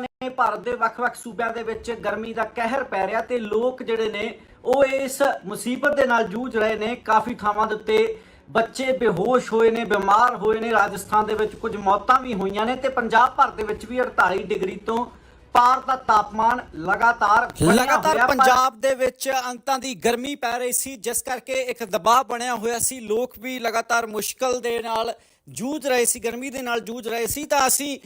ਨੇ ਭਾਰਤ ਦੇ ਵੱਖ-ਵੱਖ ਸੂਬਿਆਂ ਦੇ ਵਿੱਚ ਗਰਮੀ ਦਾ ਕਹਿਰ ਪੈ ਰਿਹਾ ਤੇ ਲੋਕ ਜਿਹੜੇ ਨੇ ਉਹ ਇਸ ਮੁਸੀਬਤ ਦੇ ਨਾਲ ਜੂਝ ਰਹੇ ਨੇ। ਕਾਫੀ ਥਾਵਾਂ ਦੇ ਉੱਤੇ ਬੱਚੇ ਬੇਹੋਸ਼ ਹੋਏ ਨੇ ਬਿਮਾਰ ਹੋਏ ਨੇ। ਰਾਜਸਥਾਨ ਦੇ ਵਿੱਚ ਕੁਝ ਮੌਤਾਂ ਵੀ ਹੋਈਆਂ ਨੇ ਤੇ ਪੰਜਾਬ ਭਰ ਦੇ ਵਿੱਚ ਵੀ 48 ਡਿਗਰੀ ਤੋਂ ਪਾਰ ਦਾ ਤਾਪਮਾਨ ਲਗਾਤਾਰ ਲਗਾਤਾਰ ਪੰਜਾਬ ਦੇ ਵਿੱਚ ਅੰਤਾਂ ਦੀ ਗਰਮੀ ਪੈ ਰਹੀ ਸੀ ਜਿਸ ਕਰਕੇ ਇੱਕ ਦਬਾਅ ਬਣਿਆ ਹੋਇਆ ਸੀ। ਲੋਕ ਵੀ ਲਗਾਤਾਰ ਮੁਸ਼ਕਲ ਦੇ ਨਾਲ ਜੂਝ ਰਹੇ ਸੀ, ਗਰਮੀ ਦੇ ਨਾਲ ਜੂਝ ਰਹੇ ਸੀ, ਤਾਂ ਅਸੀਂ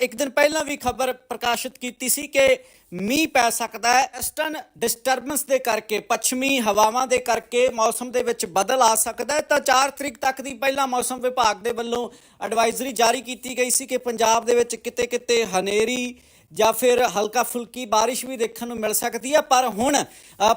ਇੱਕ ਦਿਨ ਪਹਿਲਾਂ ਵੀ ਖਬਰ ਪ੍ਰਕਾਸ਼ਿਤ ਕੀਤੀ ਸੀ ਕਿ ਮੀਂਹ ਪੈ ਸਕਦਾ ਹੈ। ਇਸਟਰਨ ਡਿਸਟਰਬੈਂਸ ਦੇ ਕਰਕੇ, ਪੱਛਮੀ ਹਵਾਵਾਂ ਦੇ ਕਰਕੇ ਮੌਸਮ ਦੇ ਵਿੱਚ ਬਦਲ ਆ ਸਕਦਾ ਹੈ। ਤਾਂ 4 ਤਰੀਕ ਤੱਕ ਦੀ ਪਹਿਲਾਂ ਮੌਸਮ ਵਿਭਾਗ ਦੇ ਵੱਲੋਂ ਐਡਵਾਈਜ਼ਰੀ ਜਾਰੀ ਕੀਤੀ ਗਈ ਸੀ ਕਿ ਪੰਜਾਬ ਦੇ ਵਿੱਚ ਕਿਤੇ ਕਿਤੇ ਹਨੇਰੀ ਜਾਂ ਫਿਰ ਹਲਕਾ ਫੁਲਕੀ ਬਾਰਿਸ਼ ਵੀ ਦੇਖਣ ਨੂੰ ਮਿਲ ਸਕਦੀ ਹੈ। ਪਰ ਹੁਣ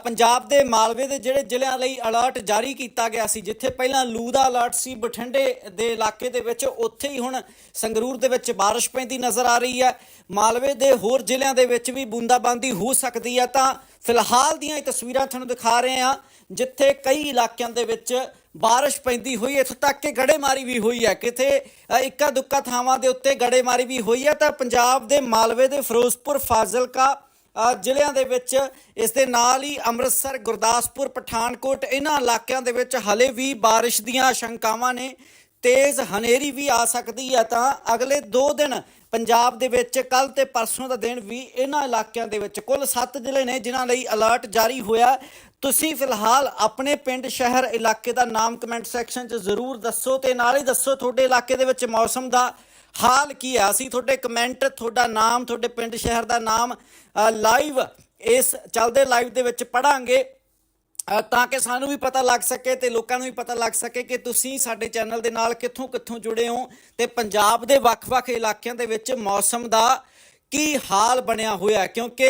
ਪੰਜਾਬ ਦੇ ਮਾਲਵੇ ਦੇ ਜਿਹੜੇ ਜ਼ਿਲ੍ਹਿਆਂ ਲਈ ਅਲਰਟ ਜਾਰੀ ਕੀਤਾ ਗਿਆ ਸੀ, ਜਿੱਥੇ ਪਹਿਲਾਂ ਲੂ ਦਾ ਅਲਰਟ ਸੀ, ਬਠਿੰਡੇ ਦੇ ਇਲਾਕੇ ਦੇ ਵਿੱਚ ਉੱਥੇ ਹੀ ਹੁਣ ਸੰਗਰੂਰ ਦੇ ਵਿੱਚ ਬਾਰਿਸ਼ ਪੈਂਦੀ ਨਜ਼ਰ ਆ ਰਹੀ ਹੈ। ਮਾਲਵੇ ਦੇ ਹੋਰ ਜ਼ਿਲ੍ਹਿਆਂ ਦੇ ਵਿੱਚ ਵੀ ਬੂੰਦਾਬਾਂਦੀ ਹੋ ਸਕਦੀ ਹੈ। ਤਾਂ ਫਿਲਹਾਲ ਦੀਆਂ ਇਹ ਤਸਵੀਰਾਂ ਤੁਹਾਨੂੰ ਦਿਖਾ ਰਹੇ ਹਾਂ, ਜਿੱਥੇ ਕਈ ਇਲਾਕਿਆਂ ਦੇ ਵਿੱਚ ਬਾਰਿਸ਼ ਪੈਂਦੀ ਹੋਈ ਇੱਥੋਂ ਤੱਕ ਕਿ ਗੜੇਮਾਰੀ ਵੀ ਹੋਈ ਹੈ। ਕਿਤੇ ਅ, ਇੱਕਾ ਦੁੱਕਾ ਥਾਵਾਂ ਦੇ ਉੱਤੇ ਗੜੇਮਾਰੀ ਵੀ ਹੋਈ ਹੈ ਤਾਂ ਪੰਜਾਬ ਦੇ ਮਾਲਵੇ ਦੇ ਫਿਰੋਜ਼ਪੁਰ ਫਾਜ਼ਿਲਕਾ ਜ਼ਿਲ੍ਹਿਆਂ ਦੇ ਵਿੱਚ ਇਸ ਦੇ ਨਾਲ ਹੀ ਅੰਮ੍ਰਿਤਸਰ ਗੁਰਦਾਸਪੁਰ ਪਠਾਨਕੋਟ ਇਹਨਾਂ ਇਲਾਕਿਆਂ ਦੇ ਵਿੱਚ ਹਲੇ ਵੀ ਬਾਰਿਸ਼ ਦੀਆਂ ਆਸ਼ੰਕਾਵਾਂ ਨੇ। ਤੇਜ਼ ਹਨੇਰੀ ਵੀ ਆ ਸਕਦੀ ਹੈ ਤਾਂ ਅਗਲੇ 2 ਦਿਨ ਪੰਜਾਬ ਦੇ ਵਿੱਚ ਕੱਲ ਤੇ ਪਰਸੋਂ ਦਾ ਦਿਨ ਵੀ ਇਹਨਾਂ ਇਲਾਕਿਆਂ ਦੇ ਵਿੱਚ ਕੁੱਲ 7 ਜ਼ਿਲ੍ਹੇ ਨੇ ਜਿਨ੍ਹਾਂ ਲਈ ਅਲਰਟ ਜਾਰੀ ਹੋਇਆ। ਤੁਸੀਂ ਫਿਲਹਾਲ ਆਪਣੇ ਪਿੰਡ ਸ਼ਹਿਰ ਇਲਾਕੇ ਦਾ ਨਾਮ ਕਮੈਂਟ ਸੈਕਸ਼ਨ 'ਚ ਜ਼ਰੂਰ ਦੱਸੋ ਤੇ ਨਾਲ ਹੀ ਦੱਸੋ ਤੁਹਾਡੇ ਇਲਾਕੇ ਦੇ ਵਿੱਚ ਮੌਸਮ ਦਾ ਹਾਲ ਕੀ ਹੈ ਅਸੀਂ ਤੁਹਾਡੇ ਕਮੈਂਟ ਤੁਹਾਡਾ ਨਾਮ, ਤੁਹਾਡੇ ਪਿੰਡ ਸ਼ਹਿਰ ਦਾ ਨਾਮ ਲਾਈਵ ਇਸ ਚੱਲਦੇ ਲਾਈਵ ਦੇ ਵਿੱਚ ਪੜਾਂਗੇ ਤਾਂ ਕਿ ਸਾਨੂੰ ਵੀ ਪਤਾ ਲੱਗ ਸਕੇ ਤੇ ਲੋਕਾਂ ਨੂੰ ਵੀ ਪਤਾ ਲੱਗ ਸਕੇ ਕਿ ਤੁਸੀਂ ਸਾਡੇ ਚੈਨਲ ਦੇ ਨਾਲ ਕਿੱਥੋਂ ਕਿੱਥੋਂ ਜੁੜੇ ਹੋ ਤੇ ਪੰਜਾਬ ਦੇ ਵੱਖ-ਵੱਖ ਇਲਾਕਿਆਂ ਦੇ ਵਿੱਚ ਮੌਸਮ ਦਾ ਕੀ ਹਾਲ ਬਣਿਆ ਹੋਇਆ। ਕਿਉਂਕਿ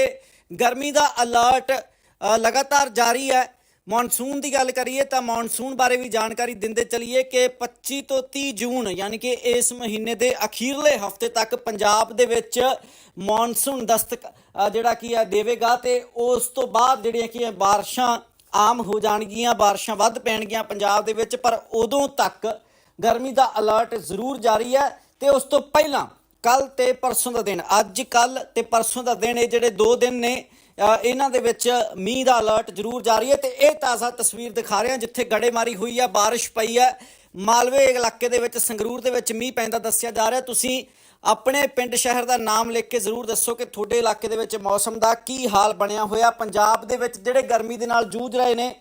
ਗਰਮੀ ਦਾ ਅਲਰਟ ਲਗਾਤਾਰ ਜਾਰੀ ਹੈ। ਮੌਨਸੂਨ ਦੀ ਗੱਲ ਕਰੀਏ ਤਾਂ ਮੌਨਸੂਨ ਬਾਰੇ ਵੀ ਜਾਣਕਾਰੀ ਦਿੰਦੇ ਚਲੀਏ ਕਿ 25 ਤੋਂ 30 ਜੂਨ ਯਾਨੀ ਕਿ ਇਸ ਮਹੀਨੇ ਦੇ ਅਖੀਰਲੇ ਹਫ਼ਤੇ ਤੱਕ ਪੰਜਾਬ ਦੇ ਵਿੱਚ ਮੌਨਸੂਨ ਦਸਤਕ ਜਿਹੜਾ ਕੀ ਹੈ, ਦੇਵੇਗਾ ਤੇ ਉਸ ਤੋਂ ਬਾਅਦ ਜਿਹੜੀਆਂ ਕੀ ਹੈ, ਬਾਰਿਸ਼ਾਂ ਆਮ ਹੋ ਜਾਣਗੀਆਂ, ਬਾਰਿਸ਼ਾਂ ਵੱਧ ਪੈਣਗੀਆਂ ਪੰਜਾਬ ਦੇ ਵਿੱਚ, ਪਰ ਉਦੋਂ ਤੱਕ ਗਰਮੀ ਦਾ ਅਲਰਟ ਜ਼ਰੂਰ ਜਾਰੀ ਹੈ ਤੇ ਉਸ ਤੋਂ ਪਹਿਲਾਂ ਕੱਲ ਤੇ ਪਰਸੋਂ ਦਾ ਦਿਨ, ਅੱਜ ਕੱਲ ਤੇ ਪਰਸੋਂ ਦਾ ਦਿਨ, ਇਹ ਜਿਹੜੇ ਦੋ ਦਿਨ ਨੇ ਇਹਨਾਂ ਦੇ ਵਿੱਚ ਮੀਂਹ ਦਾ ਅਲਰਟ ਜ਼ਰੂਰ ਜਾਰੀ ਹੈ ਤੇ ਇਹ ਤਾਜ਼ਾ ਤਸਵੀਰ ਦਿਖਾ ਰਹੇ ਹਾਂ ਜਿੱਥੇ ਗੜੇਮਾਰੀ ਹੋਈ ਹੈ, ਬਾਰਿਸ਼ ਪਈ ਹੈ। ਮਾਲਵੇ ਇਲਾਕੇ ਦੇ ਵਿੱਚ, ਸੰਗਰੂਰ ਦੇ ਵਿੱਚ ਮੀਂਹ ਪੈਂਦਾ ਦੱਸਿਆ ਜਾ ਰਿਹਾ। ਤੁਸੀਂ ਆਪਣੇ ਪਿੰਡ ਸ਼ਹਿਰ ਦਾ ਨਾਮ ਲਿਖ ਕੇ ਜ਼ਰੂਰ ਦੱਸੋ ਕਿ ਤੁਹਾਡੇ ਇਲਾਕੇ ਦੇ ਵਿੱਚ ਮੌਸਮ ਦਾ ਕੀ ਹਾਲ ਬਣਿਆ ਹੋਇਆ। ਪੰਜਾਬ ਦੇ ਵਿੱਚ ਜਿਹੜੇ ਗਰਮੀ ਦੇ ਨਾਲ ਜੂਝ ਰਹੇ ਨੇ,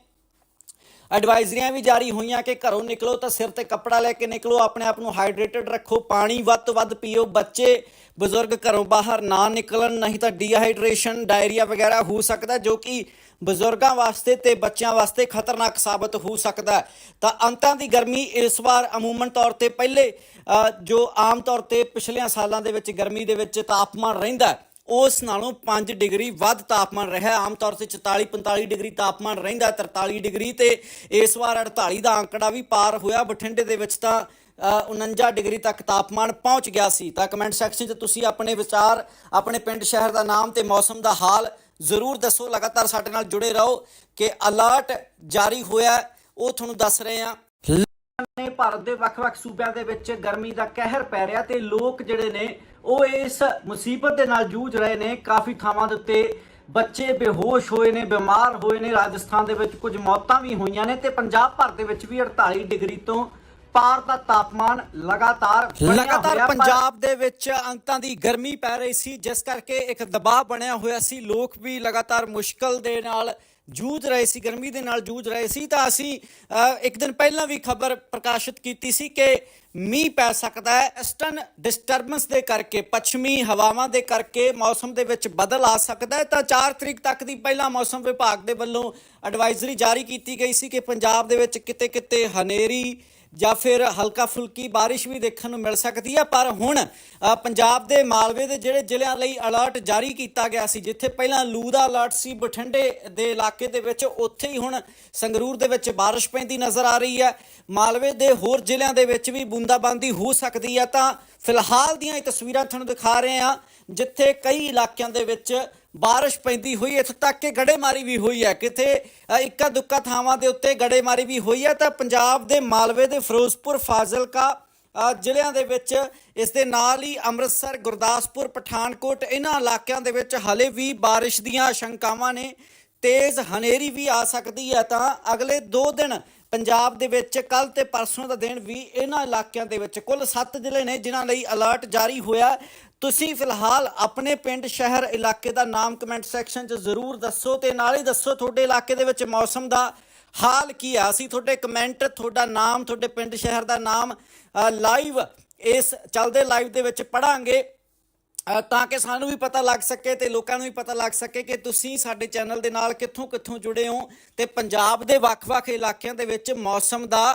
ਐਡਵਾਈਜ਼ਰੀਆਂ ਵੀ ਜਾਰੀ ਹੋਈਆਂ ਕਿ ਘਰੋਂ ਨਿਕਲੋ ਤਾਂ ਸਿਰ ਤੇ ਕੱਪੜਾ ਲੈ ਕੇ ਨਿਕਲੋ, ਆਪਣੇ ਆਪ ਨੂੰ ਹਾਈਡਰੇਟਡ ਰੱਖੋ, ਪਾਣੀ ਵੱਧ ਤੋਂ ਵੱਧ ਪੀਓ, ਬੱਚੇ ਬਜ਼ੁਰਗ ਘਰੋਂ ਬਾਹਰ ਨਾ ਨਿਕਲਣ ਨਹੀਂ ਤਾਂ ਡੀਹਾਈਡਰੇਸ਼ਨ ਡਾਇਰੀਆ ਵਗੈਰਾ ਹੋ ਸਕਦਾ ਜੋ ਕਿ ਬਜ਼ੁਰਗਾਂ ਵਾਸਤੇ ਤੇ ਬੱਚਿਆਂ ਵਾਸਤੇ ਖਤਰਨਾਕ ਸਾਬਤ ਹੋ ਸਕਦਾ ਤਾਂ ਅੰਤਾਂ ਦੀ ਗਰਮੀ ਇਸ ਵਾਰ ਅਮੂਮਨ ਤੌਰ ਤੇ ਪਹਿਲੇ ਜੋ ਆਮ ਤੌਰ ਤੇ ਪਿਛਲੀਆਂ ਸਾਲਾਂ ਦੇ ਵਿੱਚ ਗਰਮੀ ਦੇ ਵਿੱਚ ਤਾਪਮਾਨ ਰਹਿੰਦਾ ਉਸ ਨਾਲੋਂ 5 ਡਿਗਰੀ ਵੱਧ ਤਾਪਮਾਨ ਰਿਹਾ ਆਮ ਤੌਰ ਤੇ 44 45 ਡਿਗਰੀ ਤਾਪਮਾਨ ਰਹਿੰਦਾ ਹੈ, 43 ਡਿਗਰੀ ਤੇ ਇਸ ਵਾਰ 48 ਦਾ ਅੰਕੜਾ ਵੀ ਪਾਰ ਹੋਇਆ। ਬਠਿੰਡੇ ਦੇ ਵਿੱਚ ਤਾਂ 49 ਡਿਗਰੀ ਤੱਕ ਤਾਪਮਾਨ ਪਹੁੰਚ ਗਿਆ ਸੀ। ਤਾਂ ਕਮੈਂਟ ਸੈਕਸ਼ਨ 'ਚ ਤੁਸੀਂ ਆਪਣੇ ਵਿਚਾਰ, ਆਪਣੇ ਪਿੰਡ ਸ਼ਹਿਰ ਦਾ ਨਾਮ ਤੇ ਮੌਸਮ ਦਾ ਹਾਲ ਜ਼ਰੂਰ ਦੱਸੋ। ਲਗਾਤਾਰ ਸਾਡੇ ਨਾਲ ਜੁੜੇ ਰਹੋ ਕਿ ਅਲਰਟ ਜਾਰੀ ਹੋਇਆ ਉਹ ਤੁਹਾਨੂੰ ਦੱਸ ਰਹੇ ਹਾਂ। ਨੇ ਭਾਰਤ ਦੇ ਵੱਖ-ਵੱਖ ਸੂਬਿਆਂ ਦੇ ਵਿੱਚ ਗਰਮੀ ਦਾ ਕਹਿਰ ਪੈ ਰਿਹਾ ਤੇ ਲੋਕ ਜਿਹੜੇ ਨੇ, ਉਹ ਇਸ ਮੁਸੀਬਤ ਦੇ ਨਾਲ ਜੂਝ ਰਹੇ ਨੇ। ਕਾਫੀ ਥਾਵਾਂ ਦੇ ਉੱਤੇ ਬੱਚੇ ਬੇਹੋਸ਼ ਹੋਏ ਨੇ, ਬਿਮਾਰ ਹੋਏ ਨੇ। ਰਾਜਸਥਾਨ ਦੇ ਵਿੱਚ ਕੁਝ ਮੌਤਾਂ ਵੀ ਹੋਈਆਂ ਨੇ ਤੇ ਪੰਜਾਬ ਭਰ ਦੇ ਵਿੱਚ ਵੀ 48 ਡਿਗਰੀ ਤੋਂ ਪਾਰ ਦਾ ਤਾਪਮਾਨ ਲਗਾਤਾਰ ਲਗਾਤਾਰ ਪੰਜਾਬ ਦੇ ਵਿੱਚ ਅੰਤਾਂ ਦੀ ਗਰਮੀ ਪੈ ਰਹੀ ਸੀ ਜਿਸ ਕਰਕੇ ਇੱਕ ਦਬਾਅ ਬਣਿਆ ਹੋਇਆ ਸੀ। ਲੋਕ ਵੀ ਲਗਾਤਾਰ ਮੁਸ਼ਕਲ ਦੇ ਨਾਲ ਜੂਝ ਰਹੇ ਸੀ ਗਰਮੀ ਦੇ ਨਾਲ ਜੂਝ ਰਹੇ ਸੀ। ਤਾਂ ਅਸੀਂ ਇੱਕ ਦਿਨ ਪਹਿਲਾਂ ਵੀ ਖਬਰ ਪ੍ਰਕਾਸ਼ਿਤ ਕੀਤੀ ਸੀ ਕਿ ਮੀਂਹ ਪੈ ਸਕਦਾ ਹੈ। ਇਸਟਰਨ ਡਿਸਟਰਬੈਂਸ ਦੇ ਕਰਕੇ ਪੱਛਮੀ ਹਵਾਵਾਂ ਦੇ ਕਰਕੇ ਮੌਸਮ ਦੇ ਵਿੱਚ ਬਦਲ ਆ ਸਕਦਾ ਹੈ। ਤਾਂ 4 ਤਰੀਕ ਤੱਕ ਦੀ ਪਹਿਲਾਂ ਮੌਸਮ ਵਿਭਾਗ ਦੇ ਵੱਲੋਂ ਐਡਵਾਈਜ਼ਰੀ ਜਾਰੀ ਕੀਤੀ ਗਈ ਸੀ ਕਿ ਪੰਜਾਬ ਦੇ ਵਿੱਚ ਕਿਤੇ ਕਿਤੇ ਹਨੇਰੀ ਜਾਂ ਫਿਰ ਹਲਕਾ ਫੁਲਕੀ ਬਾਰਿਸ਼ ਵੀ ਦੇਖਣ ਨੂੰ ਮਿਲ ਸਕਦੀ ਹੈ। ਪਰ ਹੁਣ ਪੰਜਾਬ ਦੇ ਮਾਲਵੇ ਦੇ ਜਿਹੜੇ ਜ਼ਿਲ੍ਹਿਆਂ ਲਈ ਅਲਰਟ ਜਾਰੀ ਕੀਤਾ ਗਿਆ ਸੀ, ਜਿੱਥੇ ਪਹਿਲਾਂ ਲੂ ਦਾ ਅਲਰਟ ਸੀ, ਬਠਿੰਡੇ ਦੇ ਇਲਾਕੇ ਦੇ ਵਿੱਚ ਉੱਥੇ ਹੀ ਹੁਣ ਸੰਗਰੂਰ ਦੇ ਵਿੱਚ ਬਾਰਿਸ਼ ਪੈਂਦੀ ਨਜ਼ਰ ਆ ਰਹੀ ਹੈ। ਮਾਲਵੇ ਦੇ ਹੋਰ ਜ਼ਿਲ੍ਹਿਆਂ ਦੇ ਵਿੱਚ ਵੀ ਬੂੰਦਾਬਾਂਦੀ ਹੋ ਸਕਦੀ ਹੈ। ਤਾਂ ਫਿਲਹਾਲ ਦੀਆਂ ਇਹ ਤਸਵੀਰਾਂ ਤੁਹਾਨੂੰ ਦਿਖਾ ਰਹੇ ਹਾਂ, ਜਿੱਥੇ ਕਈ ਇਲਾਕਿਆਂ ਦੇ ਵਿੱਚ ਬਾਰਿਸ਼ ਪੈਂਦੀ ਹੋਈ ਇੱਥੋਂ ਤੱਕ ਕਿ ਗੜੇਮਾਰੀ ਵੀ ਹੋਈ ਹੈ। ਕਿਤੇ ਅ, ਇੱਕਾ ਦੁੱਕਾ ਥਾਵਾਂ ਦੇ ਉੱਤੇ ਗੜੇਮਾਰੀ ਵੀ ਹੋਈ ਹੈ ਤਾਂ ਪੰਜਾਬ ਦੇ ਮਾਲਵੇ ਦੇ ਫਿਰੋਜ਼ਪੁਰ ਫਾਜ਼ਿਲਕਾ ਜ਼ਿਲ੍ਹਿਆਂ ਦੇ ਵਿੱਚ ਇਸ ਦੇ ਨਾਲ ਹੀ ਅੰਮ੍ਰਿਤਸਰ ਗੁਰਦਾਸਪੁਰ ਪਠਾਨਕੋਟ ਇਹਨਾਂ ਇਲਾਕਿਆਂ ਦੇ ਵਿੱਚ ਹਲੇ ਵੀ ਬਾਰਿਸ਼ ਦੀਆਂ ਆਸ਼ੰਕਾਵਾਂ ਨੇ। ਤੇਜ਼ ਹਨੇਰੀ ਵੀ ਆ ਸਕਦੀ ਹੈ ਤਾਂ ਅਗਲੇ 2 ਦਿਨ ਪੰਜਾਬ ਦੇ ਵਿੱਚ ਕੱਲ ਤੇ ਪਰਸੋਂ ਦਾ ਦਿਨ ਵੀ ਇਹਨਾਂ ਇਲਾਕਿਆਂ ਦੇ ਵਿੱਚ ਕੁੱਲ 7 ਜ਼ਿਲ੍ਹੇ ਨੇ ਜਿਨ੍ਹਾਂ ਲਈ ਅਲਰਟ ਜਾਰੀ ਹੋਇਆ। ਤੁਸੀਂ ਫਿਲਹਾਲ ਆਪਣੇ ਪਿੰਡ ਸ਼ਹਿਰ ਇਲਾਕੇ ਦਾ ਨਾਮ ਕਮੈਂਟ ਸੈਕਸ਼ਨ 'ਚ ਜ਼ਰੂਰ ਦੱਸੋ ਤੇ ਨਾਲ ਹੀ ਦੱਸੋ ਤੁਹਾਡੇ ਇਲਾਕੇ ਦੇ ਵਿੱਚ ਮੌਸਮ ਦਾ ਹਾਲ ਕੀ ਆ। ਅਸੀਂ ਤੁਹਾਡੇ ਕਮੈਂਟ ਤੁਹਾਡਾ ਨਾਮ, ਤੁਹਾਡੇ ਪਿੰਡ ਸ਼ਹਿਰ ਦਾ ਨਾਮ ਲਾਈਵ ਇਸ ਚੱਲਦੇ ਲਾਈਵ ਦੇ ਵਿੱਚ ਪੜਾਂਗੇ ਤਾਂ ਕਿ ਸਾਨੂੰ ਵੀ ਪਤਾ ਲੱਗ ਸਕੇ ਤੇ ਲੋਕਾਂ ਨੂੰ ਵੀ ਪਤਾ ਲੱਗ ਸਕੇ ਕਿ ਤੁਸੀਂ ਸਾਡੇ ਚੈਨਲ ਦੇ ਨਾਲ ਕਿੱਥੋਂ ਕਿੱਥੋਂ ਜੁੜੇ ਹੋ ਤੇ ਪੰਜਾਬ ਦੇ ਵੱਖ-ਵੱਖ ਇਲਾਕਿਆਂ ਦੇ ਵਿੱਚ ਮੌਸਮ ਦਾ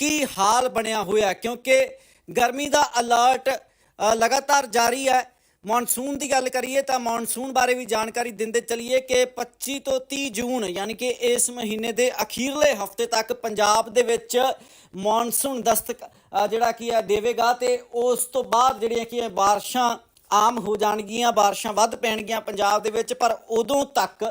ਕੀ ਹਾਲ ਬਣਿਆ ਹੋਇਆ। ਕਿਉਂਕਿ ਗਰਮੀ ਦਾ ਅਲਰਟ ਲਗਾਤਾਰ ਜਾਰੀ ਹੈ। ਮੌਨਸੂਨ ਦੀ ਗੱਲ ਕਰੀਏ ਤਾਂ ਮੌਨਸੂਨ ਬਾਰੇ ਵੀ ਜਾਣਕਾਰੀ ਦਿੰਦੇ ਚਲੀਏ ਕਿ 25 ਤੋਂ 30 ਜੂਨ ਯਾਨੀ ਕਿ ਇਸ ਮਹੀਨੇ ਦੇ ਅਖੀਰਲੇ ਹਫ਼ਤੇ ਤੱਕ ਪੰਜਾਬ ਦੇ ਵਿੱਚ ਮੌਨਸੂਨ ਦਸਤਕ ਜਿਹੜਾ ਕੀ ਹੈ, ਦੇਵੇਗਾ ਤੇ ਉਸ ਤੋਂ ਬਾਅਦ ਜਿਹੜੀਆਂ ਕੀ ਹੈ, ਬਾਰਿਸ਼ਾਂ ਆਮ ਹੋ ਜਾਣਗੀਆਂ, ਬਾਰਿਸ਼ਾਂ ਵੱਧ ਪੈਣਗੀਆਂ ਪੰਜਾਬ ਦੇ ਵਿੱਚ, ਪਰ ਉਦੋਂ ਤੱਕ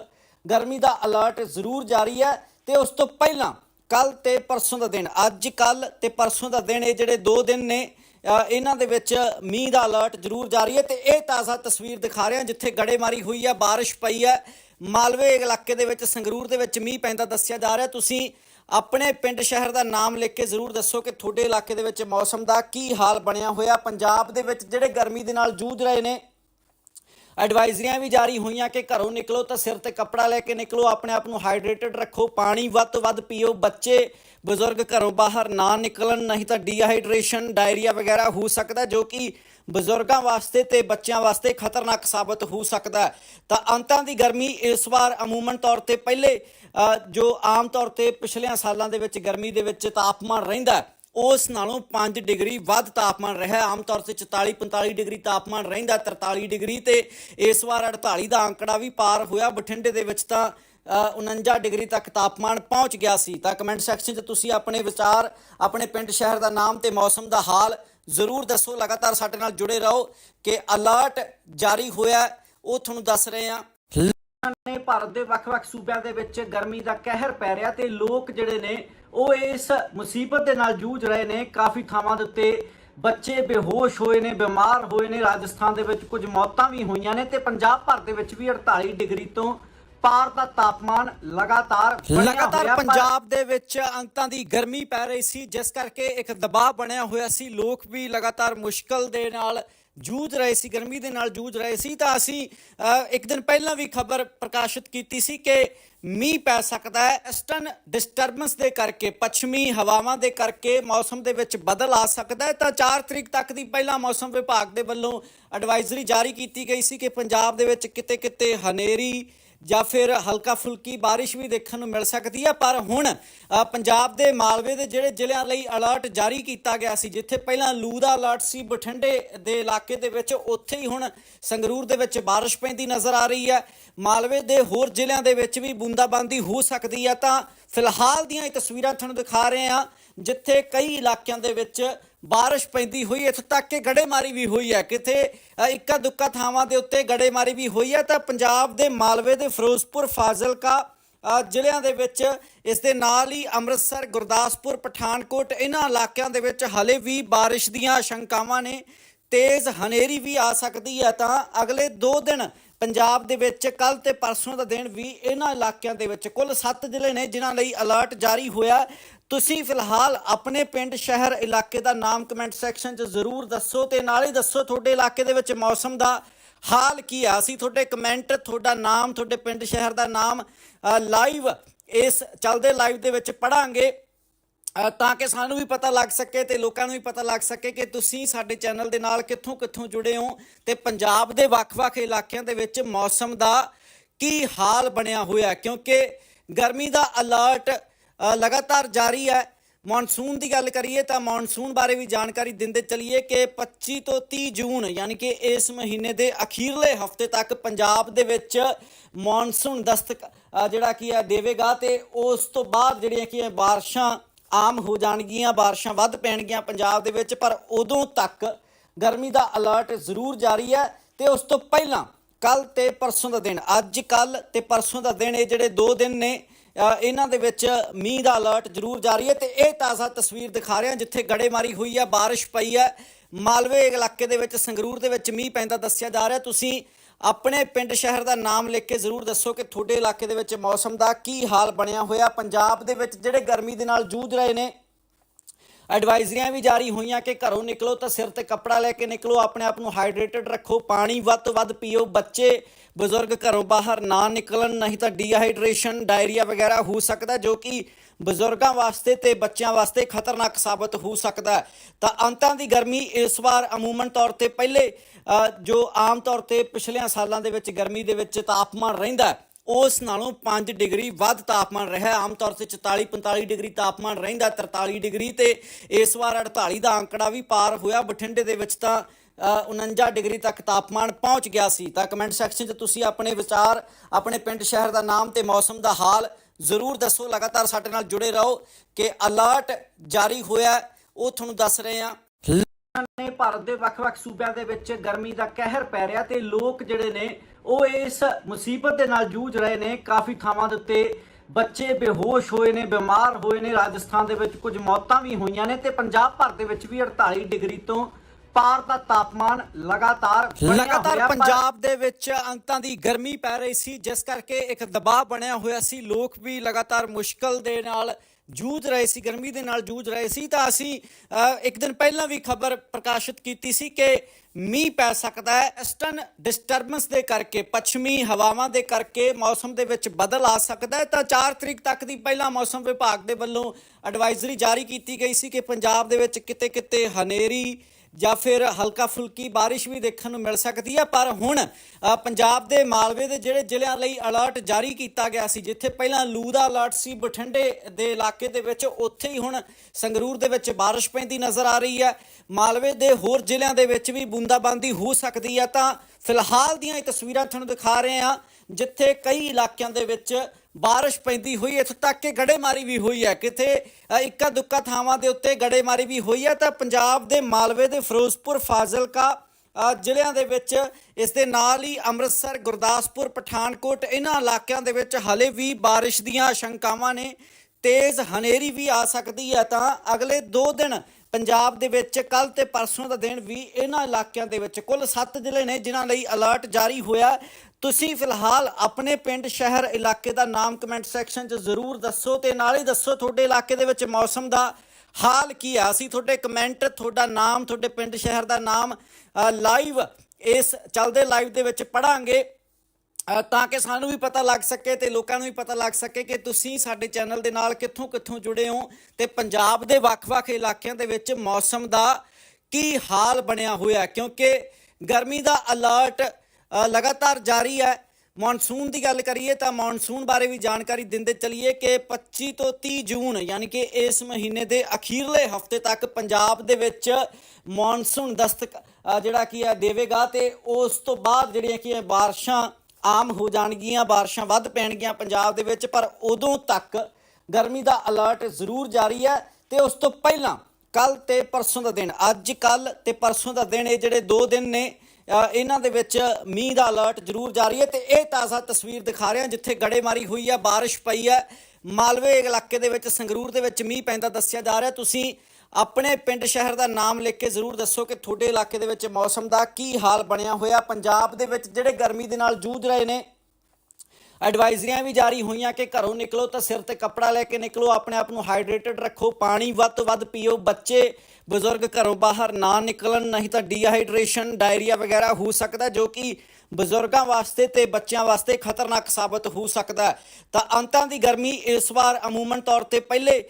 ਗਰਮੀ ਦਾ ਅਲਰਟ ਜ਼ਰੂਰ ਜਾਰੀ ਹੈ ਤੇ ਉਸ ਤੋਂ ਪਹਿਲਾਂ ਕੱਲ ਤੇ ਪਰਸੋਂ ਦਾ ਦਿਨ, ਅੱਜ ਕੱਲ ਤੇ ਪਰਸੋਂ ਦਾ ਦਿਨ, ਇਹ ਜਿਹੜੇ ਦੋ ਦਿਨ ਨੇ ਇਹਨਾਂ ਦੇ ਵਿੱਚ ਮੀਂਹ ਦਾ ਅਲਰਟ ਜ਼ਰੂਰ ਜਾਰੀ ਹੈ ਤੇ ਇਹ ਤਾਜ਼ਾ ਤਸਵੀਰ ਦਿਖਾ ਰਿਹਾ ਜਿੱਥੇ ਗੜੇਮਾਰੀ ਹੋਈ ਹੈ, ਬਾਰਿਸ਼ ਪਈ ਹੈ। ਮਾਲਵੇ ਇਲਾਕੇ ਦੇ ਵਿੱਚ, ਸੰਗਰੂਰ ਦੇ ਵਿੱਚ ਮੀਂਹ ਪੈਂਦਾ ਦੱਸਿਆ ਜਾ ਰਿਹਾ। ਤੁਸੀਂ ਆਪਣੇ ਪਿੰਡ ਸ਼ਹਿਰ ਦਾ ਨਾਮ ਲਿਖ ਕੇ ਜ਼ਰੂਰ ਦੱਸੋ ਕਿ ਤੁਹਾਡੇ ਇਲਾਕੇ ਦੇ ਵਿੱਚ ਮੌਸਮ ਦਾ ਕੀ ਹਾਲ ਬਣਿਆ ਹੋਇਆ। ਪੰਜਾਬ ਦੇ ਵਿੱਚ ਜਿਹੜੇ ਗਰਮੀ ਦੇ ਨਾਲ ਜੂਝ ਰਹੇ ਨੇ ਐਡਵਾਈਜ਼ਰੀਆਂ ਵੀ ਜਾਰੀ ਹੋਈਆਂ ਕਿ ਘਰੋਂ ਨਿਕਲੋ ਤਾਂ ਸਿਰ ਤੇ ਕੱਪੜਾ ਲੈ ਕੇ ਨਿਕਲੋ, ਆਪਣੇ ਆਪ ਨੂੰ ਹਾਈਡਰੇਟਡ ਰੱਖੋ, ਪਾਣੀ ਵੱਧ ਤੋਂ ਵੱਧ ਪੀਓ, ਬੱਚੇ ਬਜ਼ੁਰਗ ਘਰੋਂ ਬਾਹਰ ਨਾ ਨਿਕਲਣ, ਨਹੀਂ ਤਾਂ ਡੀਹਾਈਡਰੇਸ਼ਨ, ਡਾਇਰੀਆ ਵਗੈਰਾ ਹੋ ਸਕਦਾ ਜੋ ਕਿ ਬਜ਼ੁਰਗਾਂ ਵਾਸਤੇ ਤੇ ਬੱਚਿਆਂ ਵਾਸਤੇ ਖਤਰਨਾਕ ਸਾਬਤ ਹੋ ਸਕਦਾ ਤਾਂ ਅੰਤਾਂ ਦੀ ਗਰਮੀ ਇਸ ਵਾਰ ਅਮੂਮਨ ਤੌਰ ਤੇ ਪਹਿਲੇ ਜੋ ਆਮ ਤੌਰ ਤੇ ਪਿਛਲੇ ਸਾਲਾਂ ਦੇ ਵਿੱਚ ਗਰਮੀ ਦੇ ਵਿੱਚ ਤਾਪਮਾਨ ਰਹਿੰਦਾ ਉਸ ਨਾਲੋਂ 5 ਡਿਗਰੀ ਵੱਧ ਤਾਪਮਾਨ ਰਿਹਾ। ਆਮ ਤੌਰ ਤੇ 44 45 ਡਿਗਰੀ ਤਾਪਮਾਨ ਰਹਿੰਦਾ 43 ਡਿਗਰੀ ਤੇ ਇਸ ਵਾਰ 48 ਦਾ ਅੰਕੜਾ ਵੀ ਪਾਰ ਹੋਇਆ। ਬਠਿੰਡੇ ਦੇ ਵਿੱਚ ਤਾਂ ਅ, 49 ਡਿਗਰੀ ਤੱਕ ਤਾਪਮਾਨ ਪਹੁੰਚ ਗਿਆ ਸੀ। ਤਾਂ ਕਮੈਂਟ ਸੈਕਸ਼ਨ 'ਚ ਤੁਸੀਂ ਆਪਣੇ ਵਿਚਾਰ ਆਪਣੇ ਪਿੰਡ ਸ਼ਹਿਰ ਦਾ ਨਾਮ ਤੇ ਮੌਸਮ ਦਾ ਹਾਲ ਜ਼ਰੂਰ ਦੱਸੋ। ਲਗਾਤਾਰ ਸਾਡੇ ਨਾਲ ਜੁੜੇ ਰਹੋ ਕਿ ਅਲਰਟ ਜਾਰੀ ਹੋਇਆ ਉਹ ਤੁਹਾਨੂੰ ਦੱਸ ਰਹੇ ਹਾਂ। ਨੇ ਭਾਰਤ ਦੇ ਵੱਖ-ਵੱਖ ਸੂਬਿਆਂ ਦੇ ਵਿੱਚ ਗਰਮੀ ਦਾ ਕਹਿਰ ਪੈ ਰਿਹਾ ਤੇ ਲੋਕ ਜਿਹੜੇ ਨੇ ਉਹ ਇਸ ਮੁਸੀਬਤ ਦੇ ਨਾਲ ਜੂਝ ਰਹੇ ਨੇ। ਕਾਫੀ ਥਾਵਾਂ ਦੇ ਉੱਤੇ ਬੱਚੇ ਬੇਹੋਸ਼ ਹੋਏ ਨੇ ਬਿਮਾਰ ਹੋਏ ਨੇ। ਰਾਜਸਥਾਨ ਦੇ ਵਿੱਚ ਕੁਝ ਮੌਤਾਂ ਵੀ ਹੋਈਆਂ ਨੇ ਤੇ ਪੰਜਾਬ ਭਰ ਦੇ ਵਿੱਚ ਵੀ 48 ਡਿਗਰੀ ਤੋਂ ਪਾਰ ਦਾ ਤਾਪਮਾਨ ਲਗਾਤਾਰ ਲਗਾਤਾਰ ਪੰਜਾਬ ਦੇ ਵਿੱਚ ਅੰਤਾਂ ਦੀ ਗਰਮੀ ਪੈ ਰਹੀ ਸੀ ਜਿਸ ਕਰਕੇ ਇੱਕ ਦਬਾਅ ਬਣਿਆ ਹੋਇਆ ਸੀ। ਲੋਕ ਵੀ ਲਗਾਤਾਰ ਮੁਸ਼ਕਲ ਦੇ ਨਾਲ ਜੂਝ ਰਹੇ ਸੀ, ਗਰਮੀ ਦੇ ਨਾਲ ਜੂਝ ਰਹੇ ਸੀ, ਤਾਂ ਅਸੀਂ ਇੱਕ ਦਿਨ ਪਹਿਲਾਂ ਵੀ ਖਬਰ ਪ੍ਰਕਾਸ਼ਿਤ ਕੀਤੀ ਸੀ ਕਿ ਮੀਂਹ ਪੈ ਸਕਦਾ ਹੈ। ਇਸਟਰਨ ਡਿਸਟਰਬੈਂਸ ਦੇ ਕਰਕੇ, ਪੱਛਮੀ ਹਵਾਵਾਂ ਦੇ ਕਰਕੇ ਮੌਸਮ ਦੇ ਵਿੱਚ ਬਦਲ ਆ ਸਕਦਾ ਹੈ। ਤਾਂ 4 ਤਰੀਕ ਤੱਕ ਦੀ ਪਹਿਲਾਂ ਮੌਸਮ ਵਿਭਾਗ ਦੇ ਵੱਲੋਂ ਐਡਵਾਈਜ਼ਰੀ ਜਾਰੀ ਕੀਤੀ ਗਈ ਸੀ ਕਿ ਪੰਜਾਬ ਦੇ ਵਿੱਚ ਕਿਤੇ ਕਿਤੇ ਹਨੇਰੀ ਜਾਂ ਫਿਰ ਹਲਕਾ ਫੁਲਕੀ ਬਾਰਿਸ਼ ਵੀ ਦੇਖਣ ਨੂੰ ਮਿਲ ਸਕਦੀ ਹੈ ਪਰ ਹੁਣ ਪੰਜਾਬ ਦੇ ਮਾਲਵੇ ਦੇ ਜਿਹੜੇ ਜ਼ਿਲ੍ਹਿਆਂ ਲਈ ਅਲਰਟ ਜਾਰੀ ਕੀਤਾ ਗਿਆ ਸੀ, ਜਿੱਥੇ ਪਹਿਲਾਂ ਲੂ ਦਾ ਅਲਰਟ ਸੀ, ਬਠਿੰਡੇ ਦੇ ਇਲਾਕੇ ਦੇ ਵਿੱਚ ਉੱਥੇ ਹੀ ਹੁਣ ਸੰਗਰੂਰ ਦੇ ਵਿੱਚ ਬਾਰਿਸ਼ ਪੈਂਦੀ ਨਜ਼ਰ ਆ ਰਹੀ ਹੈ ਮਾਲਵੇ ਦੇ ਹੋਰ ਜ਼ਿਲ੍ਹਿਆਂ ਦੇ ਵਿੱਚ ਵੀ ਬੂੰਦਾਬਾਂਦੀ ਹੋ ਸਕਦੀ ਹੈ ਤਾਂ ਫਿਲਹਾਲ ਦੀਆਂ ਇਹ ਤਸਵੀਰਾਂ ਤੁਹਾਨੂੰ ਦਿਖਾ ਰਹੇ ਹਾਂ ਜਿੱਥੇ ਕਈ ਇਲਾਕਿਆਂ ਦੇ ਵਿੱਚ ਬਾਰਿਸ਼ ਪੈਂਦੀ ਹੋਈ ਇੱਥੋਂ ਤੱਕ ਕਿ ਗੜੇਮਾਰੀ ਵੀ ਹੋਈ ਹੈ। ਕਿਤੇ ਅ, ਇੱਕਾ ਦੁੱਕਾ ਥਾਵਾਂ ਦੇ ਉੱਤੇ ਗੜੇਮਾਰੀ ਵੀ ਹੋਈ ਹੈ ਤਾਂ ਪੰਜਾਬ ਦੇ ਮਾਲਵੇ ਦੇ ਫਿਰੋਜ਼ਪੁਰ ਫਾਜ਼ਿਲਕਾ ਜ਼ਿਲ੍ਹਿਆਂ ਦੇ ਵਿੱਚ ਇਸ ਦੇ ਨਾਲ ਹੀ ਅੰਮ੍ਰਿਤਸਰ ਗੁਰਦਾਸਪੁਰ ਪਠਾਨਕੋਟ ਇਹਨਾਂ ਇਲਾਕਿਆਂ ਦੇ ਵਿੱਚ ਹਲੇ ਵੀ ਬਾਰਿਸ਼ ਦੀਆਂ ਆਸ਼ੰਕਾਵਾਂ ਨੇ। ਤੇਜ਼ ਹਨੇਰੀ ਵੀ ਆ ਸਕਦੀ ਹੈ ਤਾਂ ਅਗਲੇ 2 ਦਿਨ ਪੰਜਾਬ ਦੇ ਵਿੱਚ ਕੱਲ ਤੇ ਪਰਸੋਂ ਦਾ ਦਿਨ ਵੀ ਇਹਨਾਂ ਇਲਾਕਿਆਂ ਦੇ ਵਿੱਚ ਕੁੱਲ 7 ਜ਼ਿਲ੍ਹੇ ਨੇ ਜਿਨ੍ਹਾਂ ਲਈ ਅਲਰਟ ਜਾਰੀ ਹੋਇਆ। ਤੁਸੀਂ ਫਿਲਹਾਲ ਆਪਣੇ ਪਿੰਡ ਸ਼ਹਿਰ ਇਲਾਕੇ ਦਾ ਨਾਮ ਕਮੈਂਟ ਸੈਕਸ਼ਨ 'ਚ ਜ਼ਰੂਰ ਦੱਸੋ ਤੇ ਨਾਲ ਹੀ ਦੱਸੋ ਤੁਹਾਡੇ ਇਲਾਕੇ ਦੇ ਵਿੱਚ ਮੌਸਮ ਦਾ ਹਾਲ ਕੀ ਆ। ਅਸੀਂ ਤੁਹਾਡੇ ਕਮੈਂਟ, ਤੁਹਾਡਾ ਨਾਮ, ਤੁਹਾਡੇ ਪਿੰਡ ਸ਼ਹਿਰ ਦਾ ਨਾਮ ਲਾਈਵ ਇਸ ਚੱਲਦੇ ਲਾਈਵ ਦੇ ਵਿੱਚ ਪੜਾਂਗੇ ਤਾਂ ਕਿ ਸਾਨੂੰ ਵੀ ਪਤਾ ਲੱਗ ਸਕੇ ਤੇ ਲੋਕਾਂ ਨੂੰ ਵੀ ਪਤਾ ਲੱਗ ਸਕੇ ਕਿ ਤੁਸੀਂ ਸਾਡੇ ਚੈਨਲ ਦੇ ਨਾਲ ਕਿੱਥੋਂ ਕਿੱਥੋਂ ਜੁੜੇ ਹੋ ਤੇ ਪੰਜਾਬ ਦੇ ਵੱਖ-ਵੱਖ ਇਲਾਕਿਆਂ ਦੇ ਵਿੱਚ ਮੌਸਮ ਦਾ ਕੀ ਹਾਲ ਬਣਿਆ ਹੋਇਆ। ਕਿਉਂਕਿ ਗਰਮੀ ਦਾ ਅਲਰਟ ਲਗਾਤਾਰ ਜਾਰੀ ਹੈ। ਮੌਨਸੂਨ ਦੀ ਗੱਲ ਕਰੀਏ ਤਾਂ ਮੌਨਸੂਨ ਬਾਰੇ ਵੀ ਜਾਣਕਾਰੀ ਦਿੰਦੇ ਚਲੀਏ ਕਿ 25 ਤੋਂ 30 ਜੂਨ ਯਾਨੀ ਕਿ ਇਸ ਮਹੀਨੇ ਦੇ ਅਖੀਰਲੇ ਹਫ਼ਤੇ ਤੱਕ ਪੰਜਾਬ ਦੇ ਵਿੱਚ ਮੌਨਸੂਨ ਦਸਤਕ ਜਿਹੜਾ ਕੀ ਹੈ, ਦੇਵੇਗਾ ਤੇ ਉਸ ਤੋਂ ਬਾਅਦ ਜਿਹੜੀਆਂ ਕੀ ਹੈ, ਬਾਰਿਸ਼ਾਂ ਆਮ ਹੋ ਜਾਣਗੀਆਂ, ਬਾਰਿਸ਼ਾਂ ਵੱਧ ਪੈਣਗੀਆਂ ਪੰਜਾਬ ਦੇ ਵਿੱਚ, ਪਰ ਉਦੋਂ ਤੱਕ ਗਰਮੀ ਦਾ ਅਲਰਟ ਜ਼ਰੂਰ ਜਾਰੀ ਹੈ ਤੇ ਉਸ ਤੋਂ ਪਹਿਲਾਂ ਕੱਲ ਤੇ ਪਰਸੋਂ ਦਾ ਦਿਨ, ਅੱਜ ਕੱਲ ਤੇ ਪਰਸੋਂ ਦਾ ਦਿਨ, ਇਹ ਜਿਹੜੇ ਦੋ ਦਿਨ ਨੇ ਇਹਨਾਂ ਦੇ ਵਿੱਚ ਮੀਂਹ ਦਾ ਅਲਰਟ ਜ਼ਰੂਰ ਜਾਰੀ ਹੈ ਤੇ ਇਹ ਤਾਜ਼ਾ ਤਸਵੀਰ ਦਿਖਾ ਰਿਹਾ ਜਿੱਥੇ ਗੜੇਮਾਰੀ ਹੋਈ ਹੈ, ਬਾਰਿਸ਼ ਪਈ ਹੈ। ਮਾਲਵੇ ਇਲਾਕੇ ਦੇ ਵਿੱਚ, ਸੰਗਰੂਰ ਦੇ ਵਿੱਚ ਮੀਂਹ ਪੈਂਦਾ ਦੱਸਿਆ ਜਾ ਰਿਹਾ। ਤੁਸੀਂ ਆਪਣੇ ਪਿੰਡ ਸ਼ਹਿਰ ਦਾ ਨਾਮ ਲਿਖ ਕੇ ਜ਼ਰੂਰ ਦੱਸੋ ਕਿ ਤੁਹਾਡੇ ਇਲਾਕੇ ਦੇ ਵਿੱਚ ਮੌਸਮ ਦਾ ਕੀ ਹਾਲ ਬਣਿਆ ਹੋਇਆ। ਪੰਜਾਬ ਦੇ ਵਿੱਚ ਜਿਹੜੇ ਗਰਮੀ ਦੇ ਨਾਲ ਜੂਝ ਰਹੇ ਨੇ ਐਡਵਾਈਜ਼ਰੀਆਂ ਵੀ ਜਾਰੀ ਹੋਈਆਂ ਕਿ ਘਰੋਂ ਨਿਕਲੋ ਤਾਂ ਸਿਰ ਤੇ ਕੱਪੜਾ ਲੈ ਕੇ ਨਿਕਲੋ, ਆਪਣੇ ਆਪ ਨੂੰ ਹਾਈਡਰੇਟਡ ਰੱਖੋ, ਪਾਣੀ ਵੱਧ ਤੋਂ ਵੱਧ ਪੀਓ, ਬੱਚੇ, ਬਜ਼ੁਰਗ ਘਰੋਂ ਬਾਹਰ ਨਾ ਨਿਕਲਣ, ਨਹੀਂ ਤਾਂ ਡੀਹਾਈਡਰੇਸ਼ਨ, ਡਾਇਰੀਆ ਵਗੈਰਾ ਹੋ ਸਕਦਾ ਜੋ ਕਿ ਬਜ਼ੁਰਗਾਂ ਵਾਸਤੇ ਤੇ ਬੱਚਿਆਂ ਵਾਸਤੇ ਖਤਰਨਾਕ ਸਾਬਤ ਹੋ ਸਕਦਾ ਤਾਂ ਅੰਤਾਂ ਦੀ ਗਰਮੀ ਇਸ ਵਾਰ ਅਮੂਮਨ ਤੌਰ ਤੇ ਪਹਿਲੇ ਜੋ ਆਮ ਤੌਰ ਤੇ ਪਿਛਲੇ ਸਾਲਾਂ ਦੇ ਵਿੱਚ ਗਰਮੀ ਦੇ ਵਿੱਚ ਤਾਪਮਾਨ ਰਹਿੰਦਾ ਉਸ ਨਾਲੋਂ 5 ਡਿਗਰੀ ਵੱਧ ਤਾਪਮਾਨ ਰਿਹਾ। ਆਮ ਤੌਰ ਤੇ 44 45 ਡਿਗਰੀ ਤਾਪਮਾਨ ਰਹਿੰਦਾ 43 ਡਿਗਰੀ ਤੇ ਇਸ ਵਾਰ 48 ਦਾ ਅੰਕੜਾ ਵੀ ਪਾਰ ਹੋਇਆ। ਬਠਿੰਡੇ ਦੇ ਵਿੱਚ ਤਾਂ ਅ, 49 ਡਿਗਰੀ ਤੱਕ ਤਾਪਮਾਨ ਪਹੁੰਚ ਗਿਆ ਸੀ। ਤਾਂ ਕਮੈਂਟ ਸੈਕਸ਼ਨ 'ਚ ਤੁਸੀਂ ਆਪਣੇ ਵਿਚਾਰ ਆਪਣੇ ਪਿੰਡ ਸ਼ਹਿਰ ਦਾ ਨਾਮ ਤੇ ਮੌਸਮ ਦਾ ਹਾਲ ਜ਼ਰੂਰ ਦੱਸੋ। ਲਗਾਤਾਰ ਸਾਡੇ ਨਾਲ ਜੁੜੇ ਰਹੋ ਕਿ ਅਲਰਟ ਜਾਰੀ ਹੋਇਆ ਉਹ ਤੁਹਾਨੂੰ ਦੱਸ ਰਹੇ ਹਾਂ। ਨੇ ਭਾਰਤ ਦੇ ਵੱਖ-ਵੱਖ ਸੂਬਿਆਂ ਦੇ ਵਿੱਚ ਗਰਮੀ ਦਾ ਕਹਿਰ ਪੈ ਰਿਹਾ ਤੇ ਲੋਕ ਜਿਹੜੇ ਨੇ ਉਹ ਇਸ ਮੁਸੀਬਤ ਦੇ ਨਾਲ ਜੂਝ ਰਹੇ ਨੇ। ਕਾਫੀ ਥਾਵਾਂ ਦੇ ਉੱਤੇ ਬੱਚੇ ਬੇਹੋਸ਼ ਹੋਏ ਨੇ ਬਿਮਾਰ ਹੋਏ ਨੇ। ਰਾਜਸਥਾਨ ਦੇ ਵਿੱਚ ਕੁਝ ਮੌਤਾਂ ਵੀ ਹੋਈਆਂ ਨੇ ਤੇ ਪੰਜਾਬ ਭਰ ਦੇ ਵਿੱਚ ਵੀ 48 ਡਿਗਰੀ ਤੋਂ ਪਾਰ ਦਾ ਤਾਪਮਾਨ ਲਗਾਤਾਰ ਲਗਾਤਾਰ ਪੰਜਾਬ ਦੇ ਵਿੱਚ ਅੰਕਾਂ ਦੀ ਗਰਮੀ ਪੈ ਰਹੀ ਸੀ ਜਿਸ ਕਰਕੇ ਇੱਕ ਦਬਾਅ ਬਣਿਆ ਹੋਇਆ ਸੀ। ਲੋਕ ਵੀ ਲਗਾਤਾਰ ਮੁਸ਼ਕਲ ਦੇ ਨਾਲ ਜੂਝ ਰਹੇ ਸੀ, ਗਰਮੀ ਦੇ ਨਾਲ ਜੂਝ ਰਹੇ ਸੀ, ਤਾਂ ਅਸੀਂ ਇੱਕ ਦਿਨ ਪਹਿਲਾਂ ਵੀ ਖਬਰ ਪ੍ਰਕਾਸ਼ਿਤ ਕੀਤੀ ਸੀ ਕਿ ਮੀਂਹ ਪੈ ਸਕਦਾ ਹੈ। ਵੈਸਟਰਨ ਡਿਸਟਰਬੈਂਸ ਦੇ ਕਰਕੇ, ਪੱਛਮੀ ਹਵਾਵਾਂ ਦੇ ਕਰਕੇ ਮੌਸਮ ਦੇ ਵਿੱਚ ਬਦਲ ਆ ਸਕਦਾ ਹੈ। ਤਾਂ 4 ਤਰੀਕ ਤੱਕ ਦੀ ਪਹਿਲਾਂ ਮੌਸਮ ਵਿਭਾਗ ਦੇ ਵੱਲੋਂ ਐਡਵਾਈਜ਼ਰੀ ਜਾਰੀ ਕੀਤੀ ਗਈ ਸੀ ਕਿ ਪੰਜਾਬ ਦੇ ਵਿੱਚ ਕਿਤੇ ਕਿਤੇ ਹਨੇਰੀ ਜਾਂ ਫਿਰ ਹਲਕਾ ਫੁਲਕੀ ਬਾਰਿਸ਼ ਵੀ ਦੇਖਣ ਨੂੰ ਮਿਲ ਸਕਦੀ ਹੈ। ਪਰ ਹੁਣ ਪੰਜਾਬ ਦੇ ਮਾਲਵੇ ਦੇ ਜਿਹੜੇ ਜ਼ਿਲ੍ਹਿਆਂ ਲਈ ਅਲਰਟ ਜਾਰੀ ਕੀਤਾ ਗਿਆ ਸੀ, ਜਿੱਥੇ ਪਹਿਲਾਂ ਲੂ ਦਾ ਅਲਰਟ ਸੀ, ਬਠਿੰਡੇ ਦੇ ਇਲਾਕੇ ਦੇ ਵਿੱਚ, ਉੱਥੇ ਹੀ ਹੁਣ ਸੰਗਰੂਰ ਦੇ ਵਿੱਚ ਬਾਰਿਸ਼ ਪੈਂਦੀ ਨਜ਼ਰ ਆ ਰਹੀ ਹੈ। ਮਾਲਵੇ ਦੇ ਹੋਰ ਜ਼ਿਲ੍ਹਿਆਂ ਦੇ ਵਿੱਚ ਵੀ ਬੂੰਦਾਬਾਂਦੀ ਹੋ ਸਕਦੀ ਹੈ। ਤਾਂ ਫਿਲਹਾਲ ਦੀਆਂ ਇਹ ਤਸਵੀਰਾਂ ਤੁਹਾਨੂੰ ਦਿਖਾ ਰਹੇ ਹਾਂ, ਜਿੱਥੇ ਕਈ ਇਲਾਕਿਆਂ ਦੇ ਵਿੱਚ ਬਾਰਿਸ਼ ਪੈਂਦੀ ਹੋਈ ਇੱਥੋਂ ਤੱਕ ਕਿ ਗੜੇਮਾਰੀ ਵੀ ਹੋਈ ਹੈ। ਕਿਤੇ ਅ, ਇੱਕਾ ਦੁੱਕਾ ਥਾਵਾਂ ਦੇ ਉੱਤੇ ਗੜੇਮਾਰੀ ਵੀ ਹੋਈ ਹੈ ਤਾਂ ਪੰਜਾਬ ਦੇ ਮਾਲਵੇ ਦੇ ਫਿਰੋਜ਼ਪੁਰ ਫਾਜ਼ਿਲਕਾ ਜ਼ਿਲ੍ਹਿਆਂ ਦੇ ਵਿੱਚ ਇਸ ਦੇ ਨਾਲ ਹੀ ਅੰਮ੍ਰਿਤਸਰ ਗੁਰਦਾਸਪੁਰ ਪਠਾਨਕੋਟ ਇਹਨਾਂ ਇਲਾਕਿਆਂ ਦੇ ਵਿੱਚ ਹਲੇ ਵੀ ਬਾਰਿਸ਼ ਦੀਆਂ ਆਸ਼ੰਕਾਵਾਂ ਨੇ। ਤੇਜ਼ ਹਨੇਰੀ ਵੀ ਆ ਸਕਦੀ ਹੈ ਤਾਂ ਅਗਲੇ 2 ਦਿਨ ਪੰਜਾਬ ਦੇ ਵਿੱਚ ਕੱਲ ਤੇ ਪਰਸੋਂ ਦਾ ਦਿਨ ਵੀ ਇਹਨਾਂ ਇਲਾਕਿਆਂ ਦੇ ਵਿੱਚ ਕੁੱਲ 7 ਜ਼ਿਲ੍ਹੇ ਨੇ ਜਿਨ੍ਹਾਂ ਲਈ ਅਲਰਟ ਜਾਰੀ ਹੋਇਆ। ਤੁਸੀਂ ਫਿਲਹਾਲ ਆਪਣੇ ਪਿੰਡ ਸ਼ਹਿਰ ਇਲਾਕੇ ਦਾ ਨਾਮ ਕਮੈਂਟ ਸੈਕਸ਼ਨ 'ਚ ਜ਼ਰੂਰ ਦੱਸੋ ਤੇ ਨਾਲ ਹੀ ਦੱਸੋ ਤੁਹਾਡੇ ਇਲਾਕੇ ਦੇ ਵਿੱਚ ਮੌਸਮ ਦਾ ਹਾਲ ਕੀ ਆ। ਅਸੀਂ ਤੁਹਾਡੇ ਕਮੈਂਟ ਤੁਹਾਡਾ ਨਾਮ, ਤੁਹਾਡੇ ਪਿੰਡ ਸ਼ਹਿਰ ਦਾ ਨਾਮ ਲਾਈਵ ਇਸ ਚੱਲਦੇ ਲਾਈਵ ਦੇ ਵਿੱਚ ਪੜਾਂਗੇ ਤਾਂ ਕਿ ਸਾਨੂੰ ਵੀ ਪਤਾ ਲੱਗ ਸਕੇ ਤੇ ਲੋਕਾਂ ਨੂੰ ਵੀ ਪਤਾ ਲੱਗ ਸਕੇ ਕਿ ਤੁਸੀਂ ਸਾਡੇ ਚੈਨਲ ਦੇ ਨਾਲ ਕਿੱਥੋਂ ਕਿੱਥੋਂ ਜੁੜੇ ਹੋ ਤੇ ਪੰਜਾਬ ਦੇ ਵੱਖ-ਵੱਖ ਇਲਾਕਿਆਂ ਦੇ ਵਿੱਚ ਮੌਸਮ ਦਾ ਕੀ ਹਾਲ ਬਣਿਆ ਹੋਇਆ। ਕਿਉਂਕਿ ਗਰਮੀ ਦਾ ਅਲਰਟ ਲਗਾਤਾਰ ਜਾਰੀ ਹੈ। ਮੌਨਸੂਨ ਦੀ ਗੱਲ ਕਰੀਏ ਤਾਂ ਮੌਨਸੂਨ ਬਾਰੇ ਵੀ ਜਾਣਕਾਰੀ ਦਿੰਦੇ ਚਲੀਏ ਕਿ 25 ਤੋਂ 30 ਜੂਨ ਯਾਨੀ ਕਿ ਇਸ ਮਹੀਨੇ ਦੇ ਅਖੀਰਲੇ ਹਫ਼ਤੇ ਤੱਕ ਪੰਜਾਬ ਦੇ ਵਿੱਚ ਮੌਨਸੂਨ ਦਸਤਕ ਜਿਹੜਾ ਕੀ ਹੈ, ਦੇਵੇਗਾ ਤੇ ਉਸ ਤੋਂ ਬਾਅਦ ਜਿਹੜੀਆਂ ਕੀ ਹੈ, ਬਾਰਿਸ਼ਾਂ ਆਮ ਹੋ ਜਾਣਗੀਆਂ, ਬਾਰਿਸ਼ਾਂ ਵੱਧ ਪੈਣਗੀਆਂ ਪੰਜਾਬ ਦੇ ਵਿੱਚ, ਪਰ ਉਦੋਂ ਤੱਕ ਗਰਮੀ ਦਾ ਅਲਰਟ ਜ਼ਰੂਰ ਜਾਰੀ ਹੈ ਤੇ ਉਸ ਤੋਂ ਪਹਿਲਾਂ ਕੱਲ ਤੇ ਪਰਸੋਂ ਦਾ ਦਿਨ, ਅੱਜ ਕੱਲ ਤੇ ਪਰਸੋਂ ਦਾ ਦਿਨ, ਇਹ ਜਿਹੜੇ ਦੋ ਦਿਨ ਨੇ ਇਹਨਾਂ ਦੇ ਵਿੱਚ ਮੀਂਹ ਦਾ ਅਲਰਟ ਜ਼ਰੂਰ ਜਾਰੀ ਹੈ ਤੇ ਇਹ ਤਾਜ਼ਾ ਤਸਵੀਰ ਦਿਖਾ ਰਿਹਾ ਜਿੱਥੇ ਗੜੇਮਾਰੀ ਹੋਈ ਹੈ, ਬਾਰਿਸ਼ ਪਈ ਹੈ। ਮਾਲਵੇ ਇਲਾਕੇ ਦੇ ਵਿੱਚ, ਸੰਗਰੂਰ ਦੇ ਵਿੱਚ ਮੀਂਹ ਪੈਂਦਾ ਦੱਸਿਆ ਜਾ ਰਿਹਾ। ਤੁਸੀਂ ਆਪਣੇ ਪਿੰਡ ਸ਼ਹਿਰ ਦਾ ਨਾਮ ਲਿਖ ਕੇ ਜ਼ਰੂਰ ਦੱਸੋ ਕਿ ਤੁਹਾਡੇ ਇਲਾਕੇ ਦੇ ਵਿੱਚ ਮੌਸਮ ਦਾ ਕੀ ਹਾਲ ਬਣਿਆ ਹੋਇਆ। ਪੰਜਾਬ ਦੇ ਵਿੱਚ ਜਿਹੜੇ ਗਰਮੀ ਦੇ ਨਾਲ ਜੂਝ ਰਹੇ ਨੇ ਐਡਵਾਈਜ਼ਰੀਆਂ ਵੀ ਜਾਰੀ ਹੋਈਆਂ ਕਿ ਘਰੋਂ ਨਿਕਲੋ ਤਾਂ ਸਿਰ ਤੇ ਕੱਪੜਾ ਲੈ ਕੇ ਨਿਕਲੋ, ਆਪਣੇ ਆਪ ਨੂੰ ਹਾਈਡਰੇਟਡ ਰੱਖੋ, ਪਾਣੀ ਵੱਧ ਤੋਂ ਵੱਧ ਪੀਓ, ਬੱਚੇ, ਬਜ਼ੁਰਗ ਘਰੋਂ ਬਾਹਰ ਨਾ ਨਿਕਲਣ, ਨਹੀਂ ਤਾਂ ਡੀਹਾਈਡਰੇਸ਼ਨ, ਡਾਇਰੀਆ ਵਗੈਰਾ ਹੋ ਸਕਦਾ ਜੋ ਕਿ ਬਜ਼ੁਰਗਾਂ ਵਾਸਤੇ ਤੇ ਬੱਚਿਆਂ ਵਾਸਤੇ ਖਤਰਨਾਕ ਸਾਬਤ ਹੋ ਸਕਦਾ ਤਾਂ ਅੰਤਾਂ ਦੀ ਗਰਮੀ ਇਸ ਵਾਰ ਅਮੂਮਨ ਤੌਰ ਤੇ ਪਹਿਲੇ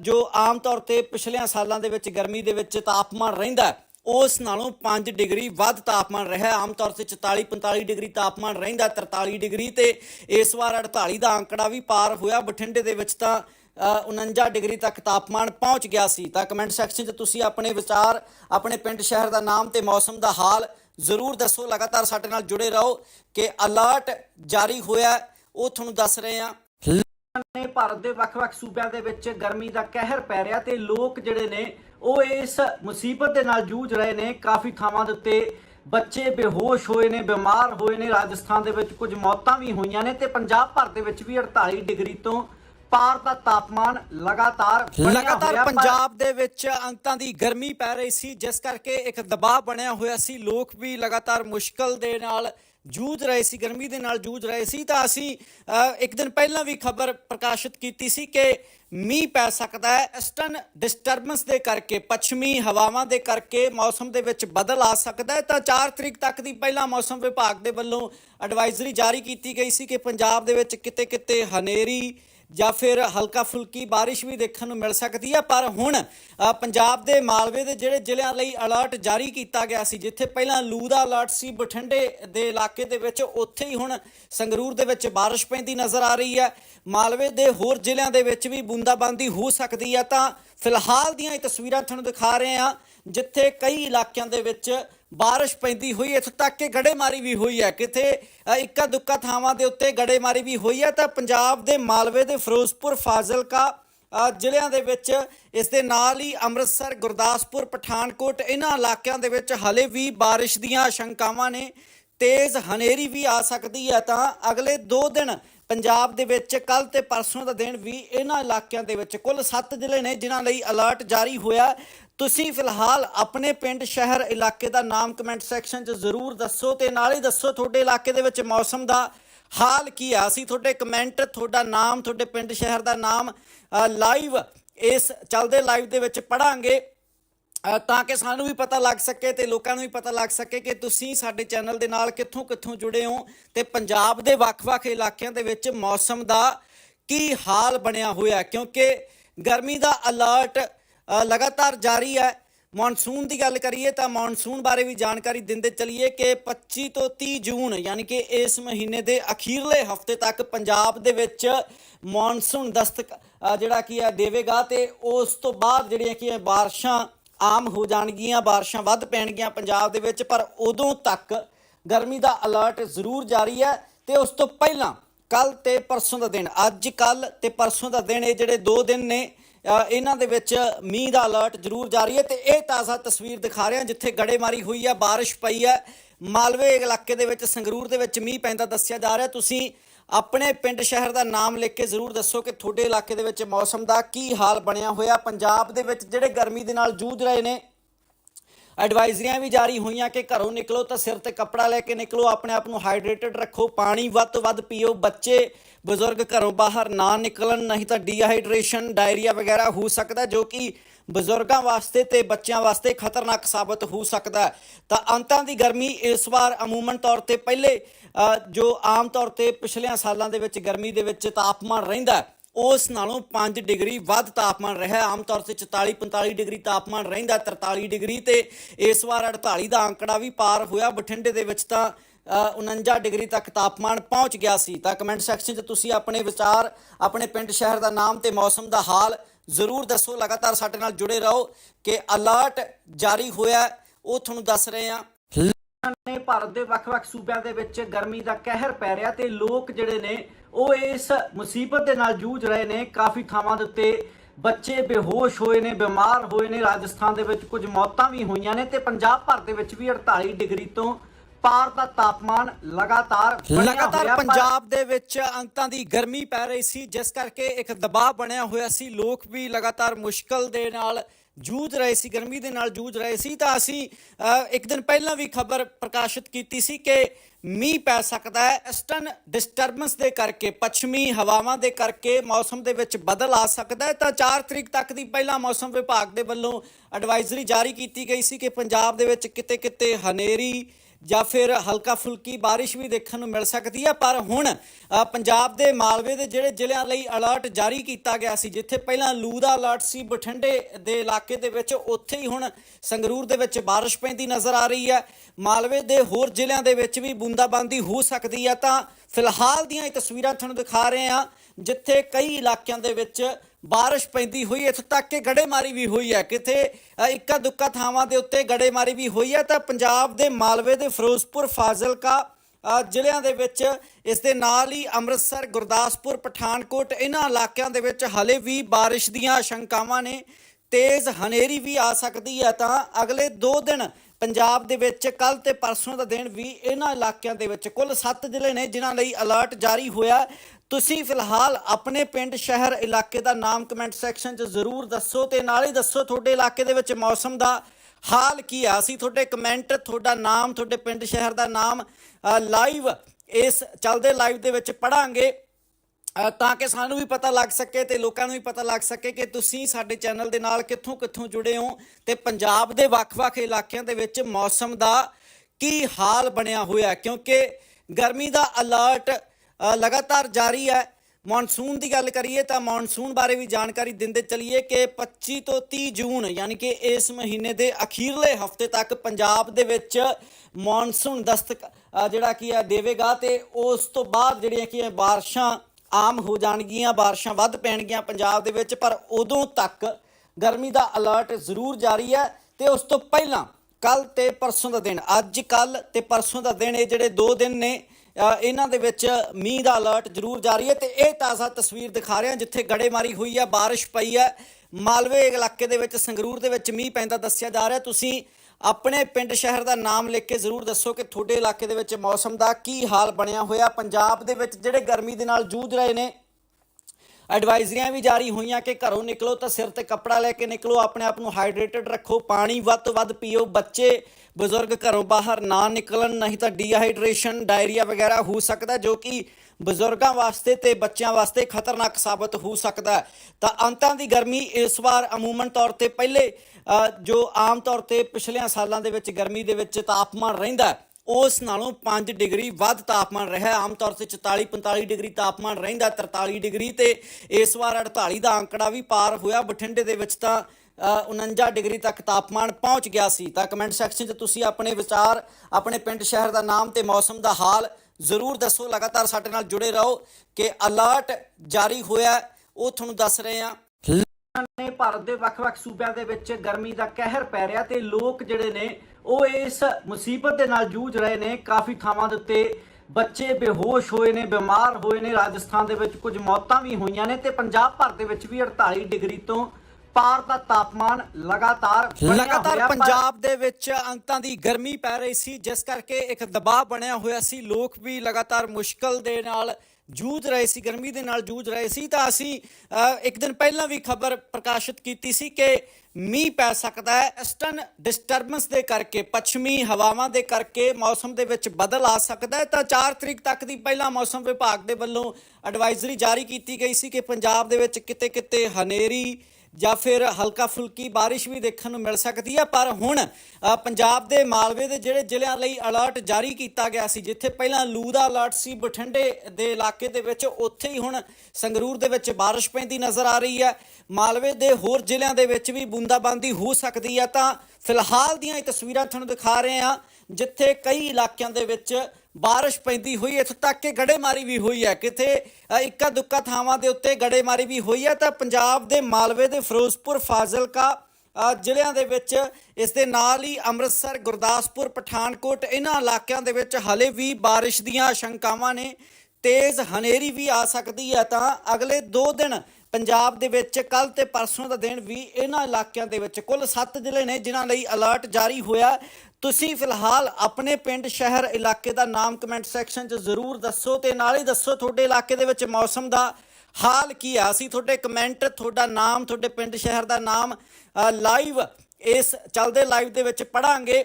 ਜੋ ਆਮ ਤੌਰ ਤੇ ਪਿਛਲੇ ਸਾਲਾਂ ਦੇ ਵਿੱਚ ਗਰਮੀ ਦੇ ਵਿੱਚ ਤਾਪਮਾਨ ਰਹਿੰਦਾ ਉਸ ਨਾਲੋਂ 5 ਡਿਗਰੀ ਵੱਧ ਤਾਪਮਾਨ ਰਿਹਾ। ਆਮ ਤੌਰ ਤੇ 44 45 ਡਿਗਰੀ ਤਾਪਮਾਨ ਰਹਿੰਦਾ 43 ਡਿਗਰੀ ਤੇ ਇਸ ਵਾਰ 48 ਦਾ ਅੰਕੜਾ ਵੀ ਪਾਰ ਹੋਇਆ। ਬਠਿੰਡੇ ਦੇ ਵਿੱਚ ਤਾਂ ਅ, 49 ਡਿਗਰੀ ਤੱਕ ਤਾਪਮਾਨ ਪਹੁੰਚ ਗਿਆ ਸੀ। ਤਾਂ ਕਮੈਂਟ ਸੈਕਸ਼ਨ 'ਚ ਤੁਸੀਂ ਆਪਣੇ ਵਿਚਾਰ ਆਪਣੇ ਪਿੰਡ ਸ਼ਹਿਰ ਦਾ ਨਾਮ ਤੇ ਮੌਸਮ ਦਾ ਹਾਲ ਜ਼ਰੂਰ ਦੱਸੋ। ਲਗਾਤਾਰ ਸਾਡੇ ਨਾਲ ਜੁੜੇ ਰਹੋ ਕਿ ਅਲਰਟ ਜਾਰੀ ਹੋਇਆ ਉਹ ਤੁਹਾਨੂੰ ਦੱਸ ਰਹੇ ਹਾਂ। ਨੇ ਭਾਰਤ ਦੇ ਵੱਖ-ਵੱਖ ਸੂਬਿਆਂ ਦੇ ਵਿੱਚ ਗਰਮੀ ਦਾ ਕਹਿਰ ਪੈ ਰਿਹਾ ਤੇ ਲੋਕ ਜਿਹੜੇ ਨੇ ਉਹ ਇਸ ਮੁਸੀਬਤ ਦੇ ਨਾਲ ਜੂਝ ਰਹੇ ਨੇ। ਕਾਫੀ ਥਾਵਾਂ ਦੇ ਉੱਤੇ ਬੱਚੇ ਬੇਹੋਸ਼ ਹੋਏ ਨੇ ਬਿਮਾਰ ਹੋਏ ਨੇ। ਰਾਜਸਥਾਨ ਦੇ ਵਿੱਚ ਕੁਝ ਮੌਤਾਂ ਵੀ ਹੋਈਆਂ ਨੇ ਤੇ ਪੰਜਾਬ ਭਰ ਦੇ ਵਿੱਚ ਵੀ 48 ਡਿਗਰੀ ਤੋਂ ਪਾਰ ਦਾ ਤਾਪਮਾਨ ਲਗਾਤਾਰ ਲਗਾਤਾਰ ਪੰਜਾਬ ਦੇ ਵਿੱਚ ਅੰਕਾਂ ਦੀ ਗਰਮੀ ਪੈ ਰਹੀ ਸੀ ਜਿਸ ਕਰਕੇ ਇੱਕ ਦਬਾਅ ਬਣਿਆ ਹੋਇਆ ਸੀ। ਲੋਕ ਵੀ ਲਗਾਤਾਰ ਮੁਸ਼ਕਲ ਦੇ ਨਾਲ ਜੂਝ ਰਹੇ ਸੀ, ਗਰਮੀ ਦੇ ਨਾਲ ਜੂਝ ਰਹੇ ਸੀ, ਤਾਂ ਅਸੀਂ ਇੱਕ ਦਿਨ ਪਹਿਲਾਂ ਵੀ ਖਬਰ ਪ੍ਰਕਾਸ਼ਿਤ ਕੀਤੀ ਸੀ ਕਿ ਮੀਂਹ ਪੈ ਸਕਦਾ ਹੈ। ਇਸਟਰਨ ਡਿਸਟਰਬੈਂਸ ਦੇ ਕਰਕੇ, ਪੱਛਮੀ ਹਵਾਵਾਂ ਦੇ ਕਰਕੇ ਮੌਸਮ ਦੇ ਵਿੱਚ ਬਦਲ ਆ ਸਕਦਾ ਹੈ। ਤਾਂ 4 ਤਰੀਕ ਤੱਕ ਦੀ ਪਹਿਲਾਂ ਮੌਸਮ ਵਿਭਾਗ ਦੇ ਵੱਲੋਂ ਐਡਵਾਈਜ਼ਰੀ ਜਾਰੀ ਕੀਤੀ ਗਈ ਸੀ ਕਿ ਪੰਜਾਬ ਦੇ ਵਿੱਚ ਕਿਤੇ ਕਿਤੇ ਹਨੇਰੀ ਜਾਂ ਫਿਰ ਹਲਕਾ ਫੁਲਕੀ ਬਾਰਿਸ਼ ਵੀ ਦੇਖਣ ਨੂੰ ਮਿਲ ਸਕਦੀ ਹੈ ਪਰ ਹੁਣ ਪੰਜਾਬ ਦੇ ਮਾਲਵੇ ਦੇ ਜਿਹੜੇ ਜ਼ਿਲ੍ਹਿਆਂ ਲਈ ਅਲਰਟ ਜਾਰੀ ਕੀਤਾ ਗਿਆ ਸੀ, ਜਿੱਥੇ ਪਹਿਲਾਂ ਲੂ ਦਾ ਅਲਰਟ ਸੀ, ਬਠਿੰਡੇ ਦੇ ਇਲਾਕੇ ਦੇ ਵਿੱਚ, ਉੱਥੇ ਹੀ ਹੁਣ ਸੰਗਰੂਰ ਦੇ ਵਿੱਚ ਬਾਰਿਸ਼ ਪੈਂਦੀ ਨਜ਼ਰ ਆ ਰਹੀ ਹੈ ਮਾਲਵੇ ਦੇ ਹੋਰ ਜ਼ਿਲ੍ਹਿਆਂ ਦੇ ਵਿੱਚ ਵੀ ਬੂੰਦਾਬਾਂਦੀ ਹੋ ਸਕਦੀ ਹੈ ਤਾਂ ਫਿਲਹਾਲ ਦੀਆਂ ਇਹ ਤਸਵੀਰਾਂ ਤੁਹਾਨੂੰ ਦਿਖਾ ਰਹੇ ਹਾਂ ਜਿੱਥੇ ਕਈ ਇਲਾਕਿਆਂ ਦੇ ਵਿੱਚ ਬਾਰਿਸ਼ ਪੈਂਦੀ ਹੋਈ ਇੱਥੋਂ ਤੱਕ ਕਿ ਗੜੇਮਾਰੀ ਵੀ ਹੋਈ ਹੈ। ਕਿਤੇ ਅ, ਇੱਕਾ ਦੁੱਕਾ ਥਾਵਾਂ ਦੇ ਉੱਤੇ ਗੜੇਮਾਰੀ ਵੀ ਹੋਈ ਹੈ ਤਾਂ ਪੰਜਾਬ ਦੇ ਮਾਲਵੇ ਦੇ ਫਿਰੋਜ਼ਪੁਰ ਫਾਜ਼ਿਲਕਾ ਜ਼ਿਲ੍ਹਿਆਂ ਦੇ ਵਿੱਚ ਇਸ ਦੇ ਨਾਲ ਹੀ ਅੰਮ੍ਰਿਤਸਰ ਗੁਰਦਾਸਪੁਰ ਪਠਾਨਕੋਟ ਇਹਨਾਂ ਇਲਾਕਿਆਂ ਦੇ ਵਿੱਚ ਹਲੇ ਵੀ ਬਾਰਿਸ਼ ਦੀਆਂ ਆਸ਼ੰਕਾਵਾਂ ਨੇ। ਤੇਜ਼ ਹਨੇਰੀ ਵੀ ਆ ਸਕਦੀ ਹੈ ਤਾਂ ਅਗਲੇ 2 ਦਿਨ ਪੰਜਾਬ ਦੇ ਵਿੱਚ ਕੱਲ ਤੇ ਪਰਸੋਂ ਦਾ ਦਿਨ ਵੀ ਇਹਨਾਂ ਇਲਾਕਿਆਂ ਦੇ ਵਿੱਚ ਕੁੱਲ 7 ਜ਼ਿਲ੍ਹੇ ਨੇ ਜਿਨ੍ਹਾਂ ਲਈ ਅਲਰਟ ਜਾਰੀ ਹੋਇਆ। ਤੁਸੀਂ ਫਿਲਹਾਲ ਆਪਣੇ ਪਿੰਡ ਸ਼ਹਿਰ ਇਲਾਕੇ ਦਾ ਨਾਮ ਕਮੈਂਟ ਸੈਕਸ਼ਨ 'ਚ ਜ਼ਰੂਰ ਦੱਸੋ ਤੇ ਨਾਲ ਹੀ ਦੱਸੋ ਤੁਹਾਡੇ ਇਲਾਕੇ ਦੇ ਵਿੱਚ ਮੌਸਮ ਦਾ ਹਾਲ ਕੀ ਆ। ਅਸੀਂ ਤੁਹਾਡੇ ਕਮੈਂਟ ਤੁਹਾਡਾ ਨਾਮ, ਤੁਹਾਡੇ ਪਿੰਡ ਸ਼ਹਿਰ ਦਾ ਨਾਮ ਲਾਈਵ ਇਸ ਚੱਲਦੇ ਲਾਈਵ ਦੇ ਵਿੱਚ ਪੜਾਂਗੇ ਤਾਂ ਕਿ ਸਾਨੂੰ ਵੀ ਪਤਾ ਲੱਗ ਸਕੇ ਤੇ ਲੋਕਾਂ ਨੂੰ ਵੀ ਪਤਾ ਲੱਗ ਸਕੇ ਕਿ ਤੁਸੀਂ ਸਾਡੇ ਚੈਨਲ ਦੇ ਨਾਲ ਕਿੱਥੋਂ ਕਿੱਥੋਂ ਜੁੜੇ ਹੋ ਤੇ ਪੰਜਾਬ ਦੇ ਵੱਖ-ਵੱਖ ਇਲਾਕਿਆਂ ਦੇ ਵਿੱਚ ਮੌਸਮ ਦਾ ਕੀ ਹਾਲ ਬਣਿਆ ਹੋਇਆ। ਕਿਉਂਕਿ ਗਰਮੀ ਦਾ ਅਲਰਟ ਲਗਾਤਾਰ ਜਾਰੀ ਹੈ। ਮੌਨਸੂਨ ਦੀ ਗੱਲ ਕਰੀਏ ਤਾਂ ਮੌਨਸੂਨ ਬਾਰੇ ਵੀ ਜਾਣਕਾਰੀ ਦਿੰਦੇ ਚਲੀਏ ਕਿ 25 ਤੋਂ 30 ਜੂਨ ਯਾਨੀ ਕਿ ਇਸ ਮਹੀਨੇ ਦੇ ਅਖੀਰਲੇ ਹਫ਼ਤੇ ਤੱਕ ਪੰਜਾਬ ਦੇ ਵਿੱਚ ਮੌਨਸੂਨ ਦਸਤਕ ਜਿਹੜਾ ਕੀ ਹੈ, ਦੇਵੇਗਾ ਤੇ ਉਸ ਤੋਂ ਬਾਅਦ ਜਿਹੜੀਆਂ ਕੀ ਹੈ, ਬਾਰਿਸ਼ਾਂ ਆਮ ਹੋ ਜਾਣਗੀਆਂ, ਬਾਰਿਸ਼ਾਂ ਵੱਧ ਪੈਣਗੀਆਂ ਪੰਜਾਬ ਦੇ ਵਿੱਚ, ਪਰ ਉਦੋਂ ਤੱਕ ਗਰਮੀ ਦਾ ਅਲਰਟ ਜ਼ਰੂਰ ਜਾਰੀ ਹੈ ਤੇ ਉਸ ਤੋਂ ਪਹਿਲਾਂ ਕੱਲ ਤੇ ਪਰਸੋਂ ਦਾ ਦਿਨ, ਅੱਜ ਕੱਲ ਤੇ ਪਰਸੋਂ ਦਾ ਦਿਨ, ਇਹ ਜਿਹੜੇ ਦੋ ਦਿਨ ਨੇ ਇਹਨਾਂ ਦੇ ਵਿੱਚ ਮੀਂਹ ਦਾ ਅਲਰਟ ਜ਼ਰੂਰ ਜਾਰੀ ਹੈ ਤੇ ਇਹ ਤਾਜ਼ਾ ਤਸਵੀਰ ਦਿਖਾ ਰਿਹਾ ਜਿੱਥੇ ਗੜੇਮਾਰੀ ਹੋਈ ਹੈ, ਬਾਰਿਸ਼ ਪਈ ਹੈ। ਮਾਲਵੇ ਇਲਾਕੇ ਦੇ ਵਿੱਚ, ਸੰਗਰੂਰ ਦੇ ਵਿੱਚ ਮੀਂਹ ਪੈਂਦਾ ਦੱਸਿਆ ਜਾ ਰਿਹਾ। ਤੁਸੀਂ ਆਪਣੇ ਪਿੰਡ ਸ਼ਹਿਰ ਦਾ ਨਾਮ ਲਿਖ ਕੇ ਜ਼ਰੂਰ ਦੱਸੋ ਕਿ ਤੁਹਾਡੇ ਇਲਾਕੇ ਦੇ ਵਿੱਚ ਮੌਸਮ ਦਾ ਕੀ ਹਾਲ ਬਣਿਆ ਹੋਇਆ। ਪੰਜਾਬ ਦੇ ਵਿੱਚ ਜਿਹੜੇ ਗਰਮੀ ਦੇ ਨਾਲ ਜੂਝ ਰਹੇ ਨੇ ਐਡਵਾਈਜ਼ਰੀਆਂ ਵੀ ਜਾਰੀ ਹੋਈਆਂ ਕਿ ਘਰੋਂ ਨਿਕਲੋ ਤਾਂ ਸਿਰ ਤੇ ਕੱਪੜਾ ਲੈ ਕੇ ਨਿਕਲੋ, ਆਪਣੇ ਆਪ ਨੂੰ ਹਾਈਡਰੇਟਡ ਰੱਖੋ, ਪਾਣੀ ਵੱਧ ਤੋਂ ਵੱਧ ਪੀਓ, ਬੱਚੇ, ਬਜ਼ੁਰਗ ਘਰੋਂ ਬਾਹਰ ਨਾ ਨਿਕਲਣ, ਨਹੀਂ ਤਾਂ ਡੀਹਾਈਡਰੇਸ਼ਨ, ਡਾਇਰੀਆ ਵਗੈਰਾ ਹੋ ਸਕਦਾ ਜੋ ਕਿ ਬਜ਼ੁਰਗਾਂ ਵਾਸਤੇ ਤੇ ਬੱਚਿਆਂ ਵਾਸਤੇ ਖਤਰਨਾਕ ਸਾਬਤ ਹੋ ਸਕਦਾ ਤਾਂ ਅੰਤਾਂ ਦੀ ਗਰਮੀ ਇਸ ਵਾਰ ਅਮੂਮਨ ਤੌਰ ਤੇ ਪਹਿਲੇ ਜੋ ਆਮ ਤੌਰ ਤੇ ਪਿਛਲੇ ਸਾਲਾਂ ਦੇ ਵਿੱਚ ਗਰਮੀ ਦੇ ਵਿੱਚ ਤਾਪਮਾਨ ਰਹਿੰਦਾ ਉਸ ਨਾਲੋਂ 5 ਡਿਗਰੀ ਵੱਧ ਤਾਪਮਾਨ ਰਿਹਾ। ਆਮ ਤੌਰ ਤੇ 44 45 ਡਿਗਰੀ ਤਾਪਮਾਨ ਰਹਿੰਦਾ 43 ਡਿਗਰੀ ਤੇ ਇਸ ਵਾਰ 48 ਦਾ ਅੰਕੜਾ ਵੀ ਪਾਰ ਹੋਇਆ। ਬਠਿੰਡੇ ਦੇ ਵਿੱਚ ਤਾਂ ਅ, 49 ਡਿਗਰੀ ਤੱਕ ਤਾਪਮਾਨ ਪਹੁੰਚ ਗਿਆ ਸੀ। ਤਾਂ ਕਮੈਂਟ ਸੈਕਸ਼ਨ 'ਚ ਤੁਸੀਂ ਆਪਣੇ ਵਿਚਾਰ ਆਪਣੇ ਪਿੰਡ ਸ਼ਹਿਰ ਦਾ ਨਾਮ ਤੇ ਮੌਸਮ ਦਾ ਹਾਲ ਜ਼ਰੂਰ ਦੱਸੋ। ਲਗਾਤਾਰ ਸਾਡੇ ਨਾਲ ਜੁੜੇ ਰਹੋ ਕਿ ਅਲਰਟ ਜਾਰੀ ਹੋਇਆ ਉਹ ਤੁਹਾਨੂੰ ਦੱਸ ਰਹੇ ਹਾਂ। ਨੇ ਭਾਰਤ ਦੇ ਵੱਖ-ਵੱਖ ਸੂਬਿਆਂ ਦੇ ਵਿੱਚ ਗਰਮੀ ਦਾ ਕਹਿਰ ਪੈ ਰਿਹਾ ਤੇ ਲੋਕ ਜਿਹੜੇ ਨੇ ਉਹ ਇਸ ਮੁਸੀਬਤ ਦੇ ਨਾਲ ਜੂਝ ਰਹੇ ਨੇ। ਕਾਫੀ ਥਾਵਾਂ ਦੇ ਉੱਤੇ ਬੱਚੇ ਬੇਹੋਸ਼ ਹੋਏ ਨੇ ਬਿਮਾਰ ਹੋਏ ਨੇ। ਰਾਜਸਥਾਨ ਦੇ ਵਿੱਚ ਕੁਝ ਮੌਤਾਂ ਵੀ ਹੋਈਆਂ ਨੇ ਤੇ ਪੰਜਾਬ ਭਰ ਦੇ ਵਿੱਚ ਵੀ 48 ਡਿਗਰੀ ਤੋਂ ਪਾਰ ਦਾ ਤਾਪਮਾਨ ਲਗਾਤਾਰ ਲਗਾਤਾਰ ਪੰਜਾਬ ਦੇ ਵਿੱਚ ਅੰਕਾਂ ਦੀ ਗਰਮੀ ਪੈ ਰਹੀ ਸੀ ਜਿਸ ਕਰਕੇ ਇੱਕ ਦਬਾਅ ਬਣਿਆ ਹੋਇਆ ਸੀ। ਲੋਕ ਵੀ ਲਗਾਤਾਰ ਮੁਸ਼ਕਲ ਦੇ ਨਾਲ ਜੂਝ ਰਹੇ ਸੀ, ਗਰਮੀ ਦੇ ਨਾਲ ਜੂਝ ਰਹੇ ਸੀ, ਤਾਂ ਅਸੀਂ ਇੱਕ ਦਿਨ ਪਹਿਲਾਂ ਵੀ ਖਬਰ ਪ੍ਰਕਾਸ਼ਿਤ ਕੀਤੀ ਸੀ ਕਿ ਮੀਂਹ ਪੈ ਸਕਦਾ ਹੈ। ਇਸਟਰਨ ਡਿਸਟਰਬੈਂਸ ਦੇ ਕਰਕੇ, ਪੱਛਮੀ ਹਵਾਵਾਂ ਦੇ ਕਰਕੇ ਮੌਸਮ ਦੇ ਵਿੱਚ ਬਦਲ ਆ ਸਕਦਾ ਹੈ। ਤਾਂ 4 ਤਰੀਕ ਤੱਕ ਦੀ ਪਹਿਲਾਂ ਮੌਸਮ ਵਿਭਾਗ ਦੇ ਵੱਲੋਂ ਐਡਵਾਈਜ਼ਰੀ ਜਾਰੀ ਕੀਤੀ ਗਈ ਸੀ ਕਿ ਪੰਜਾਬ ਦੇ ਵਿੱਚ ਕਿਤੇ ਕਿਤੇ ਹਨੇਰੀ ਜਾਂ ਫਿਰ ਹਲਕਾ ਫੁਲਕੀ ਬਾਰਿਸ਼ ਵੀ ਦੇਖਣ ਨੂੰ ਮਿਲ ਸਕਦੀ ਹੈ, ਪਰ ਹੁਣ ਪੰਜਾਬ ਦੇ ਮਾਲਵੇ ਦੇ ਜਿਹੜੇ ਜ਼ਿਲ੍ਹਿਆਂ ਲਈ ਅਲਰਟ ਜਾਰੀ ਕੀਤਾ ਗਿਆ ਸੀ, ਜਿੱਥੇ ਪਹਿਲਾਂ ਲੂ ਦਾ ਅਲਰਟ ਸੀ, ਬਠਿੰਡੇ ਦੇ ਇਲਾਕੇ ਦੇ ਵਿੱਚ, ਉੱਥੇ ਹੀ ਹੁਣ ਸੰਗਰੂਰ ਦੇ ਵਿੱਚ ਬਾਰਿਸ਼ ਪੈਂਦੀ ਨਜ਼ਰ ਆ ਰਹੀ ਹੈ। ਮਾਲਵੇ ਦੇ ਹੋਰ ਜ਼ਿਲ੍ਹਿਆਂ ਦੇ ਵਿੱਚ ਵੀ ਬੂੰਦਾਬਾਂਦੀ ਹੋ ਸਕਦੀ ਹੈ, ਤਾਂ ਫਿਲਹਾਲ ਦੀਆਂ ਇਹ ਤਸਵੀਰਾਂ ਤੁਹਾਨੂੰ ਦਿਖਾ ਰਹੇ ਹਾਂ, ਜਿੱਥੇ ਕਈ ਇਲਾਕਿਆਂ ਦੇ ਵਿੱਚ ਬਾਰਿਸ਼ ਪੈਂਦੀ ਹੋਈ ਇੱਥੋਂ ਤੱਕ ਕਿ ਗੜੇਮਾਰੀ ਵੀ ਹੋਈ ਹੈ। ਕਿਤੇ ਅ, ਇੱਕਾ ਦੁੱਕਾ ਥਾਵਾਂ ਦੇ ਉੱਤੇ ਗੜੇਮਾਰੀ ਵੀ ਹੋਈ ਹੈ। ਤਾਂ ਪੰਜਾਬ ਦੇ ਮਾਲਵੇ ਦੇ ਫਿਰੋਜ਼ਪੁਰ ਫਾਜ਼ਿਲਕਾ ਜ਼ਿਲ੍ਹਿਆਂ ਦੇ ਵਿੱਚ ਇਸ ਦੇ ਨਾਲ ਹੀ ਅੰਮ੍ਰਿਤਸਰ ਗੁਰਦਾਸਪੁਰ ਪਠਾਨਕੋਟ ਇਹਨਾਂ ਇਲਾਕਿਆਂ ਦੇ ਵਿੱਚ ਹਲੇ ਵੀ ਬਾਰਿਸ਼ ਦੀਆਂ ਆਸ਼ੰਕਾਵਾਂ ਨੇ। ਤੇਜ਼ ਹਨੇਰੀ ਵੀ ਆ ਸਕਦੀ ਹੈ। ਤਾਂ ਅਗਲੇ 2 ਦਿਨ ਪੰਜਾਬ ਦੇ ਵਿੱਚ ਕੱਲ ਤੇ ਪਰਸੋਂ ਦਾ ਦਿਨ ਵੀ ਇਹਨਾਂ ਇਲਾਕਿਆਂ ਦੇ ਵਿੱਚ ਕੁੱਲ 7 ਜ਼ਿਲ੍ਹੇ ਨੇ ਜਿਨ੍ਹਾਂ ਲਈ ਅਲਰਟ ਜਾਰੀ ਹੋਇਆ। ਤੁਸੀਂ ਫਿਲਹਾਲ ਆਪਣੇ ਪਿੰਡ ਸ਼ਹਿਰ ਇਲਾਕੇ ਦਾ ਨਾਮ ਕਮੈਂਟ ਸੈਕਸ਼ਨ 'ਚ ਜ਼ਰੂਰ ਦੱਸੋ ਤੇ ਨਾਲ ਹੀ ਦੱਸੋ ਤੁਹਾਡੇ ਇਲਾਕੇ ਦੇ ਵਿੱਚ ਮੌਸਮ ਦਾ ਹਾਲ ਕੀ ਆ। ਅਸੀਂ ਤੁਹਾਡੇ ਕਮੈਂਟ, ਤੁਹਾਡਾ ਨਾਮ, ਤੁਹਾਡੇ ਪਿੰਡ ਸ਼ਹਿਰ ਦਾ ਨਾਮ ਲਾਈਵ ਇਸ ਚੱਲਦੇ ਲਾਈਵ ਦੇ ਵਿੱਚ ਪੜਾਂਗੇ ਤਾਂ ਕਿ ਸਾਨੂੰ ਵੀ ਪਤਾ ਲੱਗ ਸਕੇ ਤੇ ਲੋਕਾਂ ਨੂੰ ਵੀ ਪਤਾ ਲੱਗ ਸਕੇ ਕਿ ਤੁਸੀਂ ਸਾਡੇ ਚੈਨਲ ਦੇ ਨਾਲ ਕਿੱਥੋਂ ਕਿੱਥੋਂ ਜੁੜੇ ਹੋ ਤੇ ਪੰਜਾਬ ਦੇ ਵੱਖ-ਵੱਖ ਇਲਾਕਿਆਂ ਦੇ ਵਿੱਚ ਮੌਸਮ ਦਾ ਕੀ ਹਾਲ ਬਣਿਆ ਹੋਇਆ। ਕਿਉਂਕਿ ਗਰਮੀ ਦਾ ਅਲਰਟ ਲਗਾਤਾਰ ਜਾਰੀ ਹੈ। ਮੌਨਸੂਨ ਦੀ ਗੱਲ ਕਰੀਏ ਤਾਂ ਮੌਨਸੂਨ ਬਾਰੇ ਵੀ ਜਾਣਕਾਰੀ ਦਿੰਦੇ ਚਲੀਏ ਕਿ 25 ਤੋਂ 30 ਜੂਨ ਯਾਨੀ ਕਿ ਇਸ ਮਹੀਨੇ ਦੇ ਅਖੀਰਲੇ ਹਫ਼ਤੇ ਤੱਕ ਪੰਜਾਬ ਦੇ ਵਿੱਚ ਮੌਨਸੂਨ ਦਸਤਕ ਜਿਹੜਾ ਕੀ ਹੈ, ਦੇਵੇਗਾ ਤੇ ਉਸ ਤੋਂ ਬਾਅਦ ਜਿਹੜੀਆਂ ਕੀ ਬਾਰਿਸ਼ਾਂ ਆਮ ਹੋ ਜਾਣਗੀਆਂ, ਬਾਰਿਸ਼ਾਂ ਵੱਧ ਪੈਣਗੀਆਂ ਪੰਜਾਬ ਦੇ ਵਿੱਚ, ਪਰ ਉਦੋਂ ਤੱਕ ਗਰਮੀ ਦਾ ਅਲਰਟ ਜ਼ਰੂਰ ਜਾਰੀ ਹੈ ਤੇ ਉਸ ਤੋਂ ਪਹਿਲਾਂ ਕੱਲ ਤੇ ਪਰਸੋਂ ਦਾ ਦਿਨ, ਅੱਜ ਕੱਲ ਤੇ ਪਰਸੋਂ ਦਾ ਦਿਨ, ਇਹ ਜਿਹੜੇ ਦੋ ਦਿਨ ਨੇ ਇਹਨਾਂ ਦੇ ਵਿੱਚ ਮੀਂਹ ਦਾ ਅਲਰਟ ਜ਼ਰੂਰ ਜਾਰੀ ਹੈ ਤੇ ਇਹ ਤਾਜ਼ਾ ਤਸਵੀਰ ਦਿਖਾ ਰਿਹਾ ਜਿੱਥੇ ਗੜੇਮਾਰੀ ਹੋਈ ਹੈ, ਬਾਰਿਸ਼ ਪਈ ਹੈ। ਮਾਲਵੇ ਇਲਾਕੇ ਦੇ ਵਿੱਚ, ਸੰਗਰੂਰ ਦੇ ਵਿੱਚ ਮੀਂਹ ਪੈਂਦਾ ਦੱਸਿਆ ਜਾ ਰਿਹਾ। ਤੁਸੀਂ ਆਪਣੇ ਪਿੰਡ ਸ਼ਹਿਰ ਦਾ ਨਾਮ ਲਿਖ ਕੇ ਜ਼ਰੂਰ ਦੱਸੋ ਕਿ ਤੁਹਾਡੇ ਇਲਾਕੇ ਦੇ ਵਿੱਚ ਮੌਸਮ ਦਾ ਕੀ ਹਾਲ ਬਣਿਆ ਹੋਇਆ। ਪੰਜਾਬ ਦੇ ਵਿੱਚ ਜਿਹੜੇ ਗਰਮੀ ਦੇ ਨਾਲ ਜੂਝ ਰਹੇ ਨੇ ਐਡਵਾਈਜ਼ਰੀਆਂ ਵੀ ਜਾਰੀ ਹੋਈਆਂ ਕਿ ਘਰੋਂ ਨਿਕਲੋ ਤਾਂ ਸਿਰ ਤੇ ਕੱਪੜਾ ਲੈ ਕੇ ਨਿਕਲੋ, ਆਪਣੇ ਆਪ ਨੂੰ ਹਾਈਡਰੇਟਡ ਰੱਖੋ, ਪਾਣੀ ਵੱਧ ਤੋਂ ਵੱਧ ਪੀਓ, ਬੱਚੇ, ਬਜ਼ੁਰਗ ਘਰੋਂ ਬਾਹਰ ਨਾ ਨਿਕਲਣ, ਨਹੀਂ ਤਾਂ ਡੀਹਾਈਡਰੇਸ਼ਨ, ਡਾਇਰੀਆ ਵਗੈਰਾ ਹੋ ਸਕਦਾ ਜੋ ਕਿ ਬਜ਼ੁਰਗਾਂ ਵਾਸਤੇ ਤੇ ਬੱਚਿਆਂ ਵਾਸਤੇ ਖਤਰਨਾਕ ਸਾਬਤ ਹੋ ਸਕਦਾ ਤਾਂ ਅੰਤਾਂ ਦੀ ਗਰਮੀ ਇਸ ਵਾਰ ਅਮੂਮਨ ਤੌਰ ਤੇ ਪਹਿਲੇ ਜੋ ਆਮ ਤੌਰ ਤੇ ਪਿਛਲੇ ਸਾਲਾਂ ਦੇ ਵਿੱਚ ਗਰਮੀ ਦੇ ਵਿੱਚ ਤਾਪਮਾਨ ਰਹਿੰਦਾ ਉਸ ਨਾਲੋਂ 5 ਡਿਗਰੀ ਵੱਧ ਤਾਪਮਾਨ ਰਿਹਾ। ਆਮ ਤੌਰ ਤੇ 44 45 ਡਿਗਰੀ ਤਾਪਮਾਨ ਰਹਿੰਦਾ 43 ਡਿਗਰੀ ਤੇ ਇਸ ਵਾਰ 48 ਦਾ ਅੰਕੜਾ ਵੀ ਪਾਰ ਹੋਇਆ। ਬਠਿੰਡੇ ਦੇ ਵਿੱਚ ਤਾਂ ਅ, 49 ਡਿਗਰੀ ਤੱਕ ਤਾਪਮਾਨ ਪਹੁੰਚ ਗਿਆ ਸੀ। ਤਾਂ ਕਮੈਂਟ ਸੈਕਸ਼ਨ 'ਚ ਤੁਸੀਂ ਆਪਣੇ ਵਿਚਾਰ ਆਪਣੇ ਪਿੰਡ ਸ਼ਹਿਰ ਦਾ ਨਾਮ ਤੇ ਮੌਸਮ ਦਾ ਹਾਲ ਜ਼ਰੂਰ ਦੱਸੋ। ਲਗਾਤਾਰ ਸਾਡੇ ਨਾਲ ਜੁੜੇ ਰਹੋ ਕਿ ਅਲਰਟ ਜਾਰੀ ਹੋਇਆ ਉਹ ਤੁਹਾਨੂੰ ਦੱਸ ਰਹੇ ਹਾਂ। ਨੇ ਭਾਰਤ ਦੇ ਵੱਖ-ਵੱਖ ਸੂਬਿਆਂ ਦੇ ਵਿੱਚ ਗਰਮੀ ਦਾ ਕਹਿਰ ਪੈ ਰਿਹਾ ਤੇ ਲੋਕ ਜਿਹੜੇ ਨੇ ਉਹ ਇਸ ਮੁਸੀਬਤ ਦੇ ਨਾਲ ਜੂਝ ਰਹੇ ਨੇ। ਕਾਫੀ ਥਾਵਾਂ ਦੇ ਉੱਤੇ ਬੱਚੇ ਬੇਹੋਸ਼ ਹੋਏ ਨੇ ਬਿਮਾਰ ਹੋਏ ਨੇ। ਰਾਜਸਥਾਨ ਦੇ ਵਿੱਚ ਕੁਝ ਮੌਤਾਂ ਵੀ ਹੋਈਆਂ ਨੇ ਤੇ ਪੰਜਾਬ ਭਰ ਦੇ ਵਿੱਚ ਵੀ 48 ਡਿਗਰੀ ਤੋਂ ਪਾਰ ਦਾ ਤਾਪਮਾਨ ਲਗਾਤਾਰ ਲਗਾਤਾਰ ਪੰਜਾਬ ਦੇ ਵਿੱਚ ਅੰਕਾਂ ਦੀ ਗਰਮੀ ਪੈ ਰਹੀ ਸੀ ਜਿਸ ਕਰਕੇ ਇੱਕ ਦਬਾਅ ਬਣਿਆ ਹੋਇਆ ਸੀ। ਲੋਕ ਵੀ ਲਗਾਤਾਰ ਮੁਸ਼ਕਲ ਦੇ ਨਾਲ ਜੂਝ ਰਹੇ ਸੀ, ਗਰਮੀ ਦੇ ਨਾਲ ਜੂਝ ਰਹੇ ਸੀ, ਤਾਂ ਅਸੀਂ ਇੱਕ ਦਿਨ ਪਹਿਲਾਂ ਵੀ ਖਬਰ ਪ੍ਰਕਾਸ਼ਿਤ ਕੀਤੀ ਸੀ ਕਿ ਮੀਂਹ ਪੈ ਸਕਦਾ ਹੈ। ਵੈਸਟਰਨ ਡਿਸਟਰਬੈਂਸ ਦੇ ਕਰਕੇ, ਪੱਛਮੀ ਹਵਾਵਾਂ ਦੇ ਕਰਕੇ ਮੌਸਮ ਦੇ ਵਿੱਚ ਬਦਲ ਆ ਸਕਦਾ ਹੈ। ਤਾਂ 4 ਤਰੀਕ ਤੱਕ ਦੀ ਪਹਿਲਾਂ ਮੌਸਮ ਵਿਭਾਗ ਦੇ ਵੱਲੋਂ ਐਡਵਾਈਜ਼ਰੀ ਜਾਰੀ ਕੀਤੀ ਗਈ ਸੀ ਕਿ ਪੰਜਾਬ ਦੇ ਵਿੱਚ ਕਿਤੇ ਕਿਤੇ ਹਨੇਰੀ ਜਾਂ ਫਿਰ ਹਲਕਾ ਫੁਲਕੀ ਬਾਰਿਸ਼ ਵੀ ਦੇਖਣ ਨੂੰ ਮਿਲ ਸਕਦੀ ਹੈ, ਪਰ ਹੁਣ ਪੰਜਾਬ ਦੇ ਮਾਲਵੇ ਦੇ ਜਿਹੜੇ ਜ਼ਿਲ੍ਹਿਆਂ ਲਈ ਅਲਰਟ ਜਾਰੀ ਕੀਤਾ ਗਿਆ ਸੀ, ਜਿੱਥੇ ਪਹਿਲਾਂ ਲੂ ਦਾ ਅਲਰਟ ਸੀ, ਬਠਿੰਡੇ ਦੇ ਇਲਾਕੇ ਦੇ ਵਿੱਚ ਉੱਥੇ ਹੀ ਹੁਣ ਸੰਗਰੂਰ ਦੇ ਵਿੱਚ ਬਾਰਿਸ਼ ਪੈਂਦੀ ਨਜ਼ਰ ਆ ਰਹੀ ਹੈ। ਮਾਲਵੇ ਦੇ ਹੋਰ ਜ਼ਿਲ੍ਹਿਆਂ ਦੇ ਵਿੱਚ ਵੀ ਬੂੰਦਾਬਾਂਦੀ ਹੋ ਸਕਦੀ ਹੈ, ਤਾਂ ਫਿਲਹਾਲ ਦੀਆਂ ਇਹ ਤਸਵੀਰਾਂ ਤੁਹਾਨੂੰ ਦਿਖਾ ਰਹੇ ਹਾਂ, ਜਿੱਥੇ ਕਈ ਇਲਾਕਿਆਂ ਦੇ ਵਿੱਚ ਬਾਰਿਸ਼ ਪੈਂਦੀ ਹੋਈ ਇੱਥੋਂ ਤੱਕ ਕਿ ਗੜੇਮਾਰੀ ਵੀ ਹੋਈ ਹੈ। ਕਿਤੇ ਅ, ਇੱਕਾ ਦੁੱਕਾ ਥਾਵਾਂ ਦੇ ਉੱਤੇ ਗੜੇਮਾਰੀ ਵੀ ਹੋਈ ਹੈ ਤਾਂ ਪੰਜਾਬ ਦੇ ਮਾਲਵੇ ਦੇ ਫਿਰੋਜ਼ਪੁਰ ਫਾਜ਼ਿਲਕਾ ਜ਼ਿਲ੍ਹਿਆਂ ਦੇ ਵਿੱਚ ਇਸ ਦੇ ਨਾਲ ਹੀ ਅੰਮ੍ਰਿਤਸਰ ਗੁਰਦਾਸਪੁਰ ਪਠਾਨਕੋਟ ਇਹਨਾਂ ਇਲਾਕਿਆਂ ਦੇ ਵਿੱਚ ਹਲੇ ਵੀ ਬਾਰਿਸ਼ ਦੀਆਂ ਆਸ਼ੰਕਾਵਾਂ ਨੇ। ਤੇਜ਼ ਹਨੇਰੀ ਵੀ ਆ ਸਕਦੀ ਹੈ ਤਾਂ ਅਗਲੇ 2 ਦਿਨ ਪੰਜਾਬ ਦੇ ਵਿੱਚ ਕੱਲ ਤੇ ਪਰਸੋਂ ਦਾ ਦਿਨ ਵੀ ਇਹਨਾਂ ਇਲਾਕਿਆਂ ਦੇ ਵਿੱਚ ਕੁੱਲ 7 ਜ਼ਿਲ੍ਹੇ ਨੇ ਜਿਨ੍ਹਾਂ ਲਈ ਅਲਰਟ ਜਾਰੀ ਹੋਇਆ। ਤੁਸੀਂ ਫਿਲਹਾਲ ਆਪਣੇ ਪਿੰਡ ਸ਼ਹਿਰ ਇਲਾਕੇ ਦਾ ਨਾਮ ਕਮੈਂਟ ਸੈਕਸ਼ਨ 'ਚ ਜ਼ਰੂਰ ਦੱਸੋ ਤੇ ਨਾਲ ਹੀ ਦੱਸੋ ਤੁਹਾਡੇ ਇਲਾਕੇ ਦੇ ਵਿੱਚ ਮੌਸਮ ਦਾ ਹਾਲ ਕੀ ਆ। ਅਸੀਂ ਤੁਹਾਡੇ ਕਮੈਂਟ ਤੁਹਾਡਾ ਨਾਮ, ਤੁਹਾਡੇ ਪਿੰਡ ਸ਼ਹਿਰ ਦਾ ਨਾਮ ਲਾਈਵ ਇਸ ਚੱਲਦੇ ਲਾਈਵ ਦੇ ਵਿੱਚ ਪੜਾਂਗੇ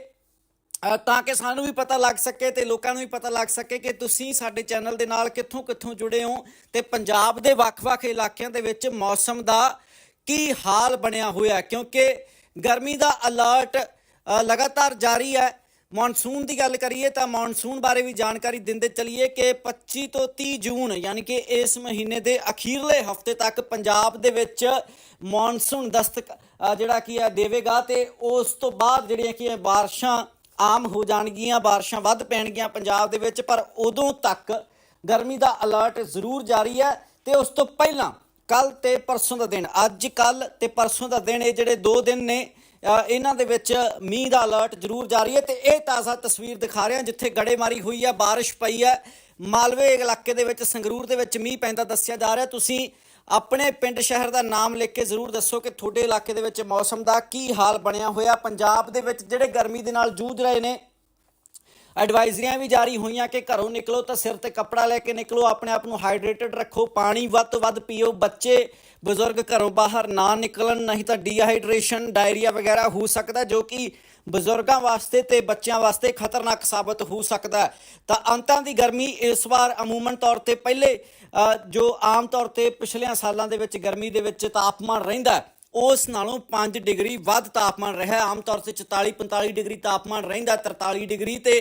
ਤਾਂ ਕਿ ਸਾਨੂੰ ਵੀ ਪਤਾ ਲੱਗ ਸਕੇ ਤੇ ਲੋਕਾਂ ਨੂੰ ਵੀ ਪਤਾ ਲੱਗ ਸਕੇ ਕਿ ਤੁਸੀਂ ਸਾਡੇ ਚੈਨਲ ਦੇ ਨਾਲ ਕਿੱਥੋਂ ਕਿੱਥੋਂ ਜੁੜੇ ਹੋ ਤੇ ਪੰਜਾਬ ਦੇ ਵੱਖ-ਵੱਖ ਇਲਾਕਿਆਂ ਦੇ ਵਿੱਚ ਮੌਸਮ ਦਾ ਕੀ ਹਾਲ ਬਣਿਆ ਹੋਇਆ। ਕਿਉਂਕਿ ਗਰਮੀ ਦਾ ਅਲਰਟ ਲਗਾਤਾਰ ਜਾਰੀ ਹੈ। ਮੌਨਸੂਨ ਦੀ ਗੱਲ ਕਰੀਏ ਤਾਂ ਮੌਨਸੂਨ ਬਾਰੇ ਵੀ ਜਾਣਕਾਰੀ ਦਿੰਦੇ ਚਲੀਏ ਕਿ 25 ਤੋਂ 30 ਜੂਨ ਯਾਨੀ ਕਿ ਇਸ ਮਹੀਨੇ ਦੇ ਅਖੀਰਲੇ ਹਫ਼ਤੇ ਤੱਕ ਪੰਜਾਬ ਦੇ ਵਿੱਚ ਮੌਨਸੂਨ ਦਸਤਕ ਜਿਹੜਾ ਕੀ ਹੈ, ਦੇਵੇਗਾ ਤੇ ਉਸ ਤੋਂ ਬਾਅਦ ਜਿਹੜੀਆਂ ਕੀ ਹੈ, ਬਾਰਿਸ਼ਾਂ ਆਮ ਹੋ ਜਾਣਗੀਆਂ, ਬਾਰਿਸ਼ਾਂ ਵੱਧ ਪੈਣਗੀਆਂ ਪੰਜਾਬ ਦੇ ਵਿੱਚ, ਪਰ ਉਦੋਂ ਤੱਕ ਗਰਮੀ ਦਾ ਅਲਰਟ ਜ਼ਰੂਰ ਜਾਰੀ ਹੈ ਤੇ ਉਸ ਤੋਂ ਪਹਿਲਾਂ ਕੱਲ ਤੇ ਪਰਸੋਂ ਦਾ ਦਿਨ, ਅੱਜ ਕੱਲ ਤੇ ਪਰਸੋਂ ਦਾ ਦਿਨ, ਇਹ ਜਿਹੜੇ ਦੋ ਦਿਨ ਨੇ ਇਹਨਾਂ ਦੇ ਵਿੱਚ ਮੀਂਹ ਦਾ ਅਲਰਟ ਜ਼ਰੂਰ ਜਾਰੀ ਹੈ ਤੇ ਇਹ ਤਾਜ਼ਾ ਤਸਵੀਰ ਦਿਖਾ ਰਿਹਾ ਜਿੱਥੇ ਗੜੇਮਾਰੀ ਹੋਈ ਹੈ, ਬਾਰਿਸ਼ ਪਈ ਹੈ। ਮਾਲਵੇ ਇਲਾਕੇ ਦੇ ਵਿੱਚ, ਸੰਗਰੂਰ ਦੇ ਵਿੱਚ ਮੀਂਹ ਪੈਂਦਾ ਦੱਸਿਆ ਜਾ ਰਿਹਾ। ਤੁਸੀਂ ਆਪਣੇ ਪਿੰਡ ਸ਼ਹਿਰ ਦਾ ਨਾਮ ਲਿਖ ਕੇ ਜ਼ਰੂਰ ਦੱਸੋ ਕਿ ਤੁਹਾਡੇ ਇਲਾਕੇ ਦੇ ਵਿੱਚ ਮੌਸਮ ਦਾ ਕੀ ਹਾਲ ਬਣਿਆ ਹੋਇਆ। ਪੰਜਾਬ ਦੇ ਵਿੱਚ ਜਿਹੜੇ ਗਰਮੀ ਦੇ ਨਾਲ ਜੂਝ ਰਹੇ ਨੇ ਐਡਵਾਈਜ਼ਰੀਆਂ ਵੀ ਜਾਰੀ ਹੋਈਆਂ ਕਿ ਘਰੋਂ ਨਿਕਲੋ ਤਾਂ ਸਿਰ ਤੇ ਕੱਪੜਾ ਲੈ ਕੇ ਨਿਕਲੋ, ਆਪਣੇ ਆਪ ਨੂੰ ਹਾਈਡਰੇਟਡ ਰੱਖੋ, ਪਾਣੀ ਵੱਧ ਤੋਂ ਵੱਧ ਪੀਓ, ਬੱਚੇ, ਬਜ਼ੁਰਗ ਘਰੋਂ ਬਾਹਰ ਨਾ ਨਿਕਲਣ, ਨਹੀਂ ਤਾਂ ਡੀਹਾਈਡਰੇਸ਼ਨ, ਡਾਇਰੀਆ ਵਗੈਰਾ ਹੋ ਸਕਦਾ ਜੋ ਕਿ ਬਜ਼ੁਰਗਾਂ ਵਾਸਤੇ ਤੇ ਬੱਚਿਆਂ ਵਾਸਤੇ ਖਤਰਨਾਕ ਸਾਬਤ ਹੋ ਸਕਦਾ ਤਾਂ ਅੰਤਾਂ ਦੀ ਗਰਮੀ ਇਸ ਵਾਰ ਅਮੂਮਨ ਤੌਰ ਤੇ ਪਹਿਲੇ ਜੋ ਆਮ ਤੌਰ ਤੇ ਪਿਛਲੇ ਸਾਲਾਂ ਦੇ ਵਿੱਚ ਗਰਮੀ ਦੇ ਵਿੱਚ ਤਾਪਮਾਨ ਰਹਿੰਦਾ ਉਸ ਨਾਲੋਂ 5 ਡਿਗਰੀ ਵੱਧ ਤਾਪਮਾਨ ਰਿਹਾ। ਆਮ ਤੌਰ ਤੇ 44 45 ਡਿਗਰੀ ਤਾਪਮਾਨ ਰਹਿੰਦਾ 43 ਡਿਗਰੀ ਤੇ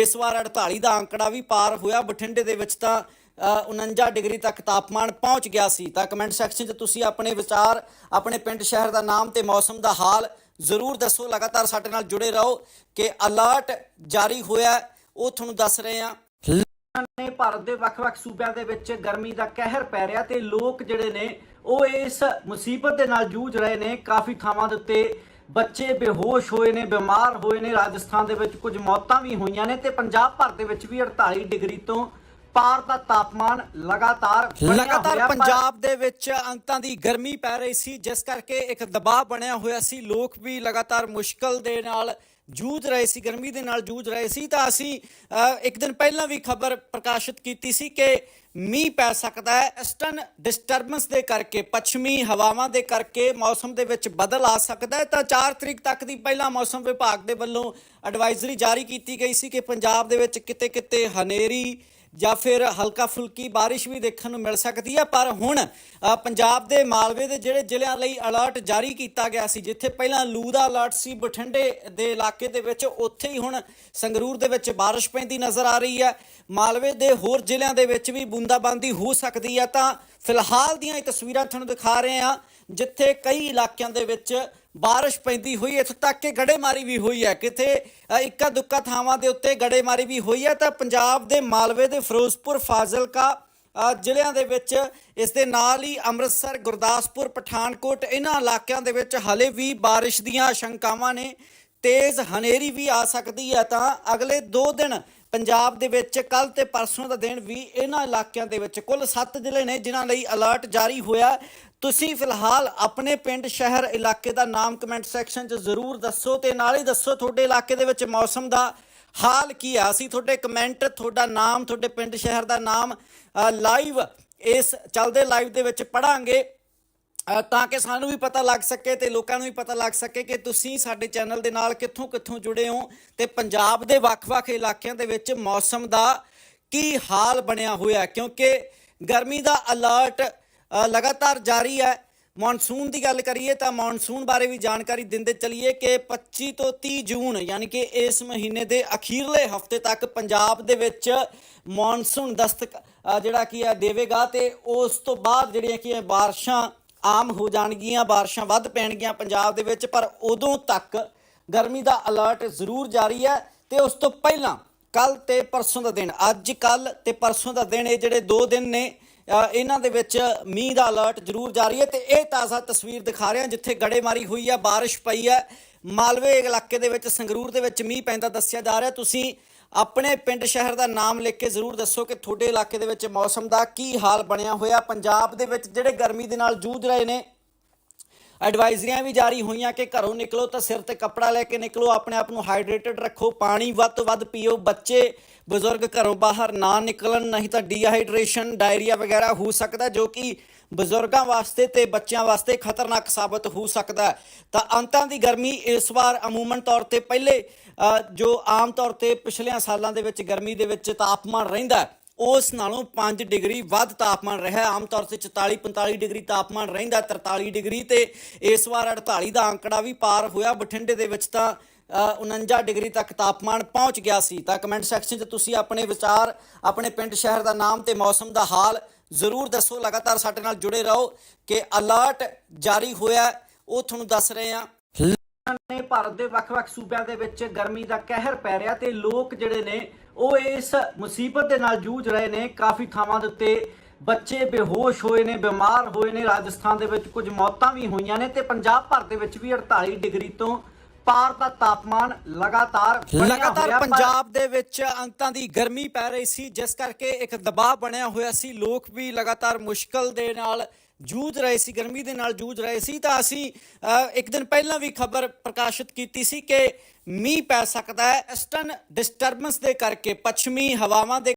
ਇਸ ਵਾਰ 48 ਦਾ ਅੰਕੜਾ ਵੀ ਪਾਰ ਹੋਇਆ। ਬਠਿੰਡੇ ਦੇ ਵਿੱਚ ਤਾਂ ਅ, 49 ਡਿਗਰੀ ਤੱਕ ਤਾਪਮਾਨ ਪਹੁੰਚ ਗਿਆ ਸੀ। ਤਾਂ ਕਮੈਂਟ ਸੈਕਸ਼ਨ 'ਚ ਤੁਸੀਂ ਆਪਣੇ ਵਿਚਾਰ ਆਪਣੇ ਪਿੰਡ ਸ਼ਹਿਰ ਦਾ ਨਾਮ ਤੇ ਮੌਸਮ ਦਾ ਹਾਲ ਜ਼ਰੂਰ ਦੱਸੋ। ਲਗਾਤਾਰ ਸਾਡੇ ਨਾਲ ਜੁੜੇ ਰਹੋ ਕਿ ਅਲਰਟ ਜਾਰੀ ਹੋਇਆ ਉਹ ਤੁਹਾਨੂੰ ਦੱਸ ਰਹੇ ਹਾਂ। ਨੇ ਭਾਰਤ ਦੇ ਵੱਖ-ਵੱਖ ਸੂਬਿਆਂ ਦੇ ਵਿੱਚ ਗਰਮੀ ਦਾ ਕਹਿਰ ਪੈ ਰਿਹਾ ਤੇ ਲੋਕ ਜਿਹੜੇ ਨੇ ਉਹ ਇਸ ਮੁਸੀਬਤ ਦੇ ਨਾਲ ਜੂਝ ਰਹੇ ਨੇ। ਕਾਫੀ ਥਾਵਾਂ ਦੇ ਉੱਤੇ ਬੱਚੇ ਬੇਹੋਸ਼ ਹੋਏ ਨੇ ਬਿਮਾਰ ਹੋਏ ਨੇ। ਰਾਜਸਥਾਨ ਦੇ ਵਿੱਚ ਕੁਝ ਮੌਤਾਂ ਵੀ ਹੋਈਆਂ ਨੇ ਤੇ ਪੰਜਾਬ ਭਰ ਦੇ ਵਿੱਚ ਵੀ 48 ਡਿਗਰੀ ਤੋਂ ਪਾਰ ਦਾ ਤਾਪਮਾਨ ਲਗਾਤਾਰ ਲਗਾਤਾਰ ਪੰਜਾਬ ਦੇ ਵਿੱਚ ਅੰਤਾਂ ਦੀ ਗਰਮੀ ਪੈ ਰਹੀ ਸੀ ਜਿਸ ਕਰਕੇ ਇੱਕ ਦਬਾਅ ਬਣਿਆ ਹੋਇਆ ਸੀ। ਲੋਕ ਵੀ ਲਗਾਤਾਰ ਮੁਸ਼ਕਲ ਦੇ ਨਾਲ ਜੂਝ ਰਹੇ ਸੀ ਗਰਮੀ ਦੇ ਨਾਲ ਜੂਝ ਰਹੇ ਸੀ। ਤਾਂ ਅਸੀਂ ਇੱਕ ਦਿਨ ਪਹਿਲਾਂ ਵੀ ਖਬਰ ਪ੍ਰਕਾਸ਼ਿਤ ਕੀਤੀ ਸੀ ਕਿ ਮੀਂਹ ਪੈ ਸਕਦਾ ਹੈ ਵੈਸਟਰਨ ਡਿਸਟਰਬੈਂਸ ਦੇ ਕਰਕੇ, ਪੱਛਮੀ ਹਵਾਵਾਂ ਦੇ ਕਰਕੇ ਮੌਸਮ ਦੇ ਵਿੱਚ ਬਦਲ ਆ ਸਕਦਾ ਹੈ। ਤਾਂ 4 ਤਰੀਕ ਤੱਕ ਦੀ ਪਹਿਲਾਂ ਮੌਸਮ ਵਿਭਾਗ ਦੇ ਵੱਲੋਂ ਐਡਵਾਈਜ਼ਰੀ ਜਾਰੀ ਕੀਤੀ ਗਈ ਸੀ ਕਿ ਪੰਜਾਬ ਦੇ ਵਿੱਚ ਕਿਤੇ ਕਿਤੇ ਹਨੇਰੀ ਜਾਂ ਫਿਰ ਹਲਕਾ ਫੁਲਕੀ ਬਾਰਿਸ਼ ਵੀ ਦੇਖਣ ਨੂੰ ਮਿਲ ਸਕਦੀ ਹੈ, ਪਰ ਹੁਣ ਪੰਜਾਬ ਦੇ ਮਾਲਵੇ ਦੇ ਜਿਹੜੇ ਜ਼ਿਲ੍ਹਿਆਂ ਲਈ ਅਲਰਟ ਜਾਰੀ ਕੀਤਾ ਗਿਆ ਸੀ, ਜਿੱਥੇ ਪਹਿਲਾਂ ਲੂ ਦਾ ਅਲਰਟ ਸੀ, ਬਠਿੰਡੇ ਦੇ ਇਲਾਕੇ ਦੇ ਵਿੱਚ, ਉੱਥੇ ਹੀ ਹੁਣ ਸੰਗਰੂਰ ਦੇ ਵਿੱਚ ਬਾਰਿਸ਼ ਪੈਂਦੀ ਨਜ਼ਰ ਆ ਰਹੀ ਹੈ। ਮਾਲਵੇ ਦੇ ਹੋਰ ਜ਼ਿਲ੍ਹਿਆਂ ਦੇ ਵਿੱਚ ਵੀ ਬੂੰਦਾਬਾਂਦੀ ਹੋ ਸਕਦੀ ਹੈ, ਤਾਂ ਫਿਲਹਾਲ ਦੀਆਂ ਇਹ ਤਸਵੀਰਾਂ ਤੁਹਾਨੂੰ ਦਿਖਾ ਰਹੇ ਹਾਂ, ਜਿੱਥੇ ਕਈ ਇਲਾਕਿਆਂ ਦੇ ਵਿੱਚ ਬਾਰਿਸ਼ ਪੈਂਦੀ ਹੋਈ ਇੱਥੋਂ ਤੱਕ ਕਿ ਗੜੇਮਾਰੀ ਵੀ ਹੋਈ ਹੈ। ਕਿਤੇ ਅ, ਇੱਕਾ ਦੁੱਕਾ ਥਾਵਾਂ ਦੇ ਉੱਤੇ ਗੜੇਮਾਰੀ ਵੀ ਹੋਈ ਹੈ ਤਾਂ ਪੰਜਾਬ ਦੇ ਮਾਲਵੇ ਦੇ ਫਿਰੋਜ਼ਪੁਰ ਫਾਜ਼ਿਲਕਾ ਜ਼ਿਲ੍ਹਿਆਂ ਦੇ ਵਿੱਚ ਇਸ ਦੇ ਨਾਲ ਹੀ ਅੰਮ੍ਰਿਤਸਰ ਗੁਰਦਾਸਪੁਰ ਪਠਾਨਕੋਟ ਇਹਨਾਂ ਇਲਾਕਿਆਂ ਦੇ ਵਿੱਚ ਹਲੇ ਵੀ ਬਾਰਿਸ਼ ਦੀਆਂ ਆਸ਼ੰਕਾਵਾਂ ਨੇ। ਤੇਜ਼ ਹਨੇਰੀ ਵੀ ਆ ਸਕਦੀ ਹੈ ਤਾਂ ਅਗਲੇ 2 ਦਿਨ ਪੰਜਾਬ ਦੇ ਵਿੱਚ ਕੱਲ ਤੇ ਪਰਸੋਂ ਦਾ ਦਿਨ ਵੀ ਇਹਨਾਂ ਇਲਾਕਿਆਂ ਦੇ ਵਿੱਚ ਕੁੱਲ 7 ਜ਼ਿਲ੍ਹੇ ਨੇ ਜਿਨ੍ਹਾਂ ਲਈ ਅਲਰਟ ਜਾਰੀ ਹੋਇਆ। ਤੁਸੀਂ ਫਿਲਹਾਲ ਆਪਣੇ ਪਿੰਡ ਸ਼ਹਿਰ ਇਲਾਕੇ ਦਾ ਨਾਮ ਕਮੈਂਟ ਸੈਕਸ਼ਨ 'ਚ ਜ਼ਰੂਰ ਦੱਸੋ ਤੇ ਨਾਲ ਹੀ ਦੱਸੋ ਤੁਹਾਡੇ ਇਲਾਕੇ ਦੇ ਵਿੱਚ ਮੌਸਮ ਦਾ ਹਾਲ ਕੀ ਆ। ਅਸੀਂ ਤੁਹਾਡੇ ਕਮੈਂਟ ਤੁਹਾਡਾ ਨਾਮ, ਤੁਹਾਡੇ ਪਿੰਡ ਸ਼ਹਿਰ ਦਾ ਨਾਮ ਲਾਈਵ ਇਸ ਚੱਲਦੇ ਲਾਈਵ ਦੇ ਵਿੱਚ ਪੜਾਂਗੇ ਤਾਂ ਕਿ ਸਾਨੂੰ ਵੀ ਪਤਾ ਲੱਗ ਸਕੇ ਤੇ ਲੋਕਾਂ ਨੂੰ ਵੀ ਪਤਾ ਲੱਗ ਸਕੇ ਕਿ ਤੁਸੀਂ ਸਾਡੇ ਚੈਨਲ ਦੇ ਨਾਲ ਕਿੱਥੋਂ ਕਿੱਥੋਂ ਜੁੜੇ ਹੋ ਤੇ ਪੰਜਾਬ ਦੇ ਵੱਖ-ਵੱਖ ਇਲਾਕਿਆਂ ਦੇ ਵਿੱਚ ਮੌਸਮ ਦਾ ਕੀ ਹਾਲ ਬਣਿਆ ਹੋਇਆ। ਕਿਉਂਕਿ ਗਰਮੀ ਦਾ ਅਲਰਟ ਲਗਾਤਾਰ ਜਾਰੀ ਹੈ। ਮੌਨਸੂਨ ਦੀ ਗੱਲ ਕਰੀਏ ਤਾਂ ਮੌਨਸੂਨ ਬਾਰੇ ਵੀ ਜਾਣਕਾਰੀ ਦਿੰਦੇ ਚਲੀਏ ਕਿ 25 ਤੋਂ 30 ਜੂਨ ਯਾਨੀ ਕਿ ਇਸ ਮਹੀਨੇ ਦੇ ਅਖੀਰਲੇ ਹਫ਼ਤੇ ਤੱਕ ਪੰਜਾਬ ਦੇ ਵਿੱਚ ਮੌਨਸੂਨ ਦਸਤਕ ਜਿਹੜਾ ਕੀ ਹੈ, ਦੇਵੇਗਾ ਤੇ ਉਸ ਤੋਂ ਬਾਅਦ ਜਿਹੜੀਆਂ ਕੀ ਹੈ, ਬਾਰਿਸ਼ਾਂ ਆਮ ਹੋ ਜਾਣਗੀਆਂ, ਬਾਰਿਸ਼ਾਂ ਵੱਧ ਪੈਣਗੀਆਂ ਪੰਜਾਬ ਦੇ ਵਿੱਚ, ਪਰ ਉਦੋਂ ਤੱਕ ਗਰਮੀ ਦਾ ਅਲਰਟ ਜ਼ਰੂਰ ਜਾਰੀ ਹੈ ਤੇ ਉਸ ਤੋਂ ਪਹਿਲਾਂ ਕੱਲ ਤੇ ਪਰਸੋਂ ਦਾ ਦਿਨ, ਅੱਜ ਕੱਲ ਤੇ ਪਰਸੋਂ ਦਾ ਦਿਨ, ਇਹ ਜਿਹੜੇ ਦੋ ਦਿਨ ਨੇ ਇਹਨਾਂ ਦੇ ਵਿੱਚ ਮੀਂਹ ਦਾ ਅਲਰਟ ਜ਼ਰੂਰ ਜਾਰੀ ਹੈ ਤੇ ਇਹ ਤਾਜ਼ਾ ਤਸਵੀਰ ਦਿਖਾ ਰਿਹਾ ਜਿੱਥੇ ਗੜੇਮਾਰੀ ਹੋਈ ਹੈ, ਬਾਰਿਸ਼ ਪਈ ਹੈ। ਮਾਲਵੇ ਇਲਾਕੇ ਦੇ ਵਿੱਚ, ਸੰਗਰੂਰ ਦੇ ਵਿੱਚ ਮੀਂਹ ਪੈਂਦਾ ਦੱਸਿਆ ਜਾ ਰਿਹਾ। ਤੁਸੀਂ ਆਪਣੇ ਪਿੰਡ ਸ਼ਹਿਰ ਦਾ ਨਾਮ ਲਿਖ ਕੇ ਜ਼ਰੂਰ ਦੱਸੋ ਕਿ ਤੁਹਾਡੇ ਇਲਾਕੇ ਦੇ ਵਿੱਚ ਮੌਸਮ ਦਾ ਕੀ ਹਾਲ ਬਣਿਆ ਹੋਇਆ। ਪੰਜਾਬ ਦੇ ਵਿੱਚ ਜਿਹੜੇ ਗਰਮੀ ਦੇ ਨਾਲ ਜੂਝ ਰਹੇ ਨੇ ਐਡਵਾਈਜ਼ਰੀਆਂ ਵੀ ਜਾਰੀ ਹੋਈਆਂ ਕਿ ਘਰੋਂ ਨਿਕਲੋ ਤਾਂ ਸਿਰ ਤੇ ਕੱਪੜਾ ਲੈ ਕੇ ਨਿਕਲੋ, ਆਪਣੇ ਆਪ ਨੂੰ ਹਾਈਡਰੇਟਡ ਰੱਖੋ, ਪਾਣੀ ਵੱਧ ਤੋਂ ਵੱਧ ਪੀਓ, ਬੱਚੇ ਬਜ਼ੁਰਗ ਘਰੋਂ ਬਾਹਰ ਨਾ ਨਿਕਲਣ, ਨਹੀਂ ਤਾਂ ਡੀਹਾਈਡਰੇਸ਼ਨ, ਡਾਇਰੀਆ ਵਗੈਰਾ ਹੋ ਸਕਦਾ ਜੋ ਕਿ ਬਜ਼ੁਰਗਾਂ ਵਾਸਤੇ ਤੇ ਬੱਚਿਆਂ ਵਾਸਤੇ ਖਤਰਨਾਕ ਸਾਬਤ ਹੋ ਸਕਦਾ ਤਾਂ ਅੰਤਾਂ ਦੀ ਗਰਮੀ ਇਸ ਵਾਰ ਅਮੂਮਨ ਤੌਰ ਤੇ ਪਹਿਲੇ ਜੋ ਆਮ ਤੌਰ ਤੇ ਪਿਛਲੇ ਸਾਲਾਂ ਦੇ ਵਿੱਚ ਗਰਮੀ ਦੇ ਵਿੱਚ ਤਾਪਮਾਨ ਰਹਿੰਦਾ ਉਸ ਨਾਲੋਂ 5 ਡਿਗਰੀ ਵੱਧ ਤਾਪਮਾਨ ਰਿਹਾ। ਆਮ ਤੌਰ ਤੇ 44 45 ਡਿਗਰੀ ਤਾਪਮਾਨ ਰਹਿੰਦਾ 43 ਡਿਗਰੀ ਤੇ ਇਸ ਵਾਰ 48 ਦਾ ਅੰਕੜਾ ਵੀ ਪਾਰ ਹੋਇਆ। ਬਠਿੰਡੇ ਦੇ ਵਿੱਚ ਤਾਂ ਅ, 49 ਡਿਗਰੀ ਤੱਕ ਤਾਪਮਾਨ ਪਹੁੰਚ ਗਿਆ ਸੀ। ਤਾਂ ਕਮੈਂਟ ਸੈਕਸ਼ਨ 'ਚ ਤੁਸੀਂ ਆਪਣੇ ਵਿਚਾਰ ਆਪਣੇ ਪਿੰਡ ਸ਼ਹਿਰ ਦਾ ਨਾਮ ਤੇ ਮੌਸਮ ਦਾ ਹਾਲ ਜ਼ਰੂਰ ਦੱਸੋ। ਲਗਾਤਾਰ ਸਾਡੇ ਨਾਲ ਜੁੜੇ ਰਹੋ ਕਿ ਅਲਰਟ ਜਾਰੀ ਹੋਇਆ। ਉਹ ਤੁਹਾਨੂੰ ਦੱਸ ਰਹੇ ਹਾਂ। ਨੇ ਭਾਰਤ ਦੇ ਵੱਖ-ਵੱਖ ਸੂਬਿਆਂ ਦੇ ਵਿੱਚ ਗਰਮੀ ਦਾ ਕਹਿਰ ਪੈ ਰਿਹਾ ਤੇ ਲੋਕ ਜਿਹੜੇ ਨੇ ਉਹ ਇਸ ਮੁਸੀਬਤ ਦੇ ਨਾਲ ਜੂਝ ਰਹੇ ਨੇ। ਕਾਫੀ ਥਾਵਾਂ ਦੇ ਉੱਤੇ ਬੱਚੇ ਬੇਹੋਸ਼ ਹੋਏ ਨੇ ਬਿਮਾਰ ਹੋਏ ਨੇ। ਰਾਜਸਥਾਨ ਦੇ ਵਿੱਚ ਕੁਝ ਮੌਤਾਂ ਵੀ ਹੋਈਆਂ ਨੇ ਤੇ ਪੰਜਾਬ ਭਰ ਦੇ ਵਿੱਚ ਵੀ 48 ਡਿਗਰੀ ਤੋਂ ਪਾਰ ਦਾ ਤਾਪਮਾਨ ਲਗਾਤਾਰ ਲਗਾਤਾਰ ਪੰਜਾਬ ਦੇ ਵਿੱਚ ਅੰਕਾਂ ਦੀ ਗਰਮੀ ਪੈ ਰਹੀ ਸੀ ਜਿਸ ਕਰਕੇ ਇੱਕ ਦਬਾਅ ਬਣਿਆ ਹੋਇਆ ਸੀ। ਲੋਕ ਵੀ ਲਗਾਤਾਰ ਮੁਸ਼ਕਲ ਦੇ ਨਾਲ ਜੂਝ ਰਹੇ ਸੀ, ਗਰਮੀ ਦੇ ਨਾਲ ਜੂਝ ਰਹੇ ਸੀ, ਤਾਂ ਅਸੀਂ ਇੱਕ ਦਿਨ ਪਹਿਲਾਂ ਵੀ ਖਬਰ ਪ੍ਰਕਾਸ਼ਿਤ ਕੀਤੀ ਸੀ ਕਿ ਮੀਂਹ ਪੈ ਸਕਦਾ ਹੈ। ਐਸਟਰਨ ਡਿਸਟਰਬੈਂਸ ਦੇ ਕਰਕੇ ਪੱਛਮੀ ਹਵਾਵਾਂ ਦੇ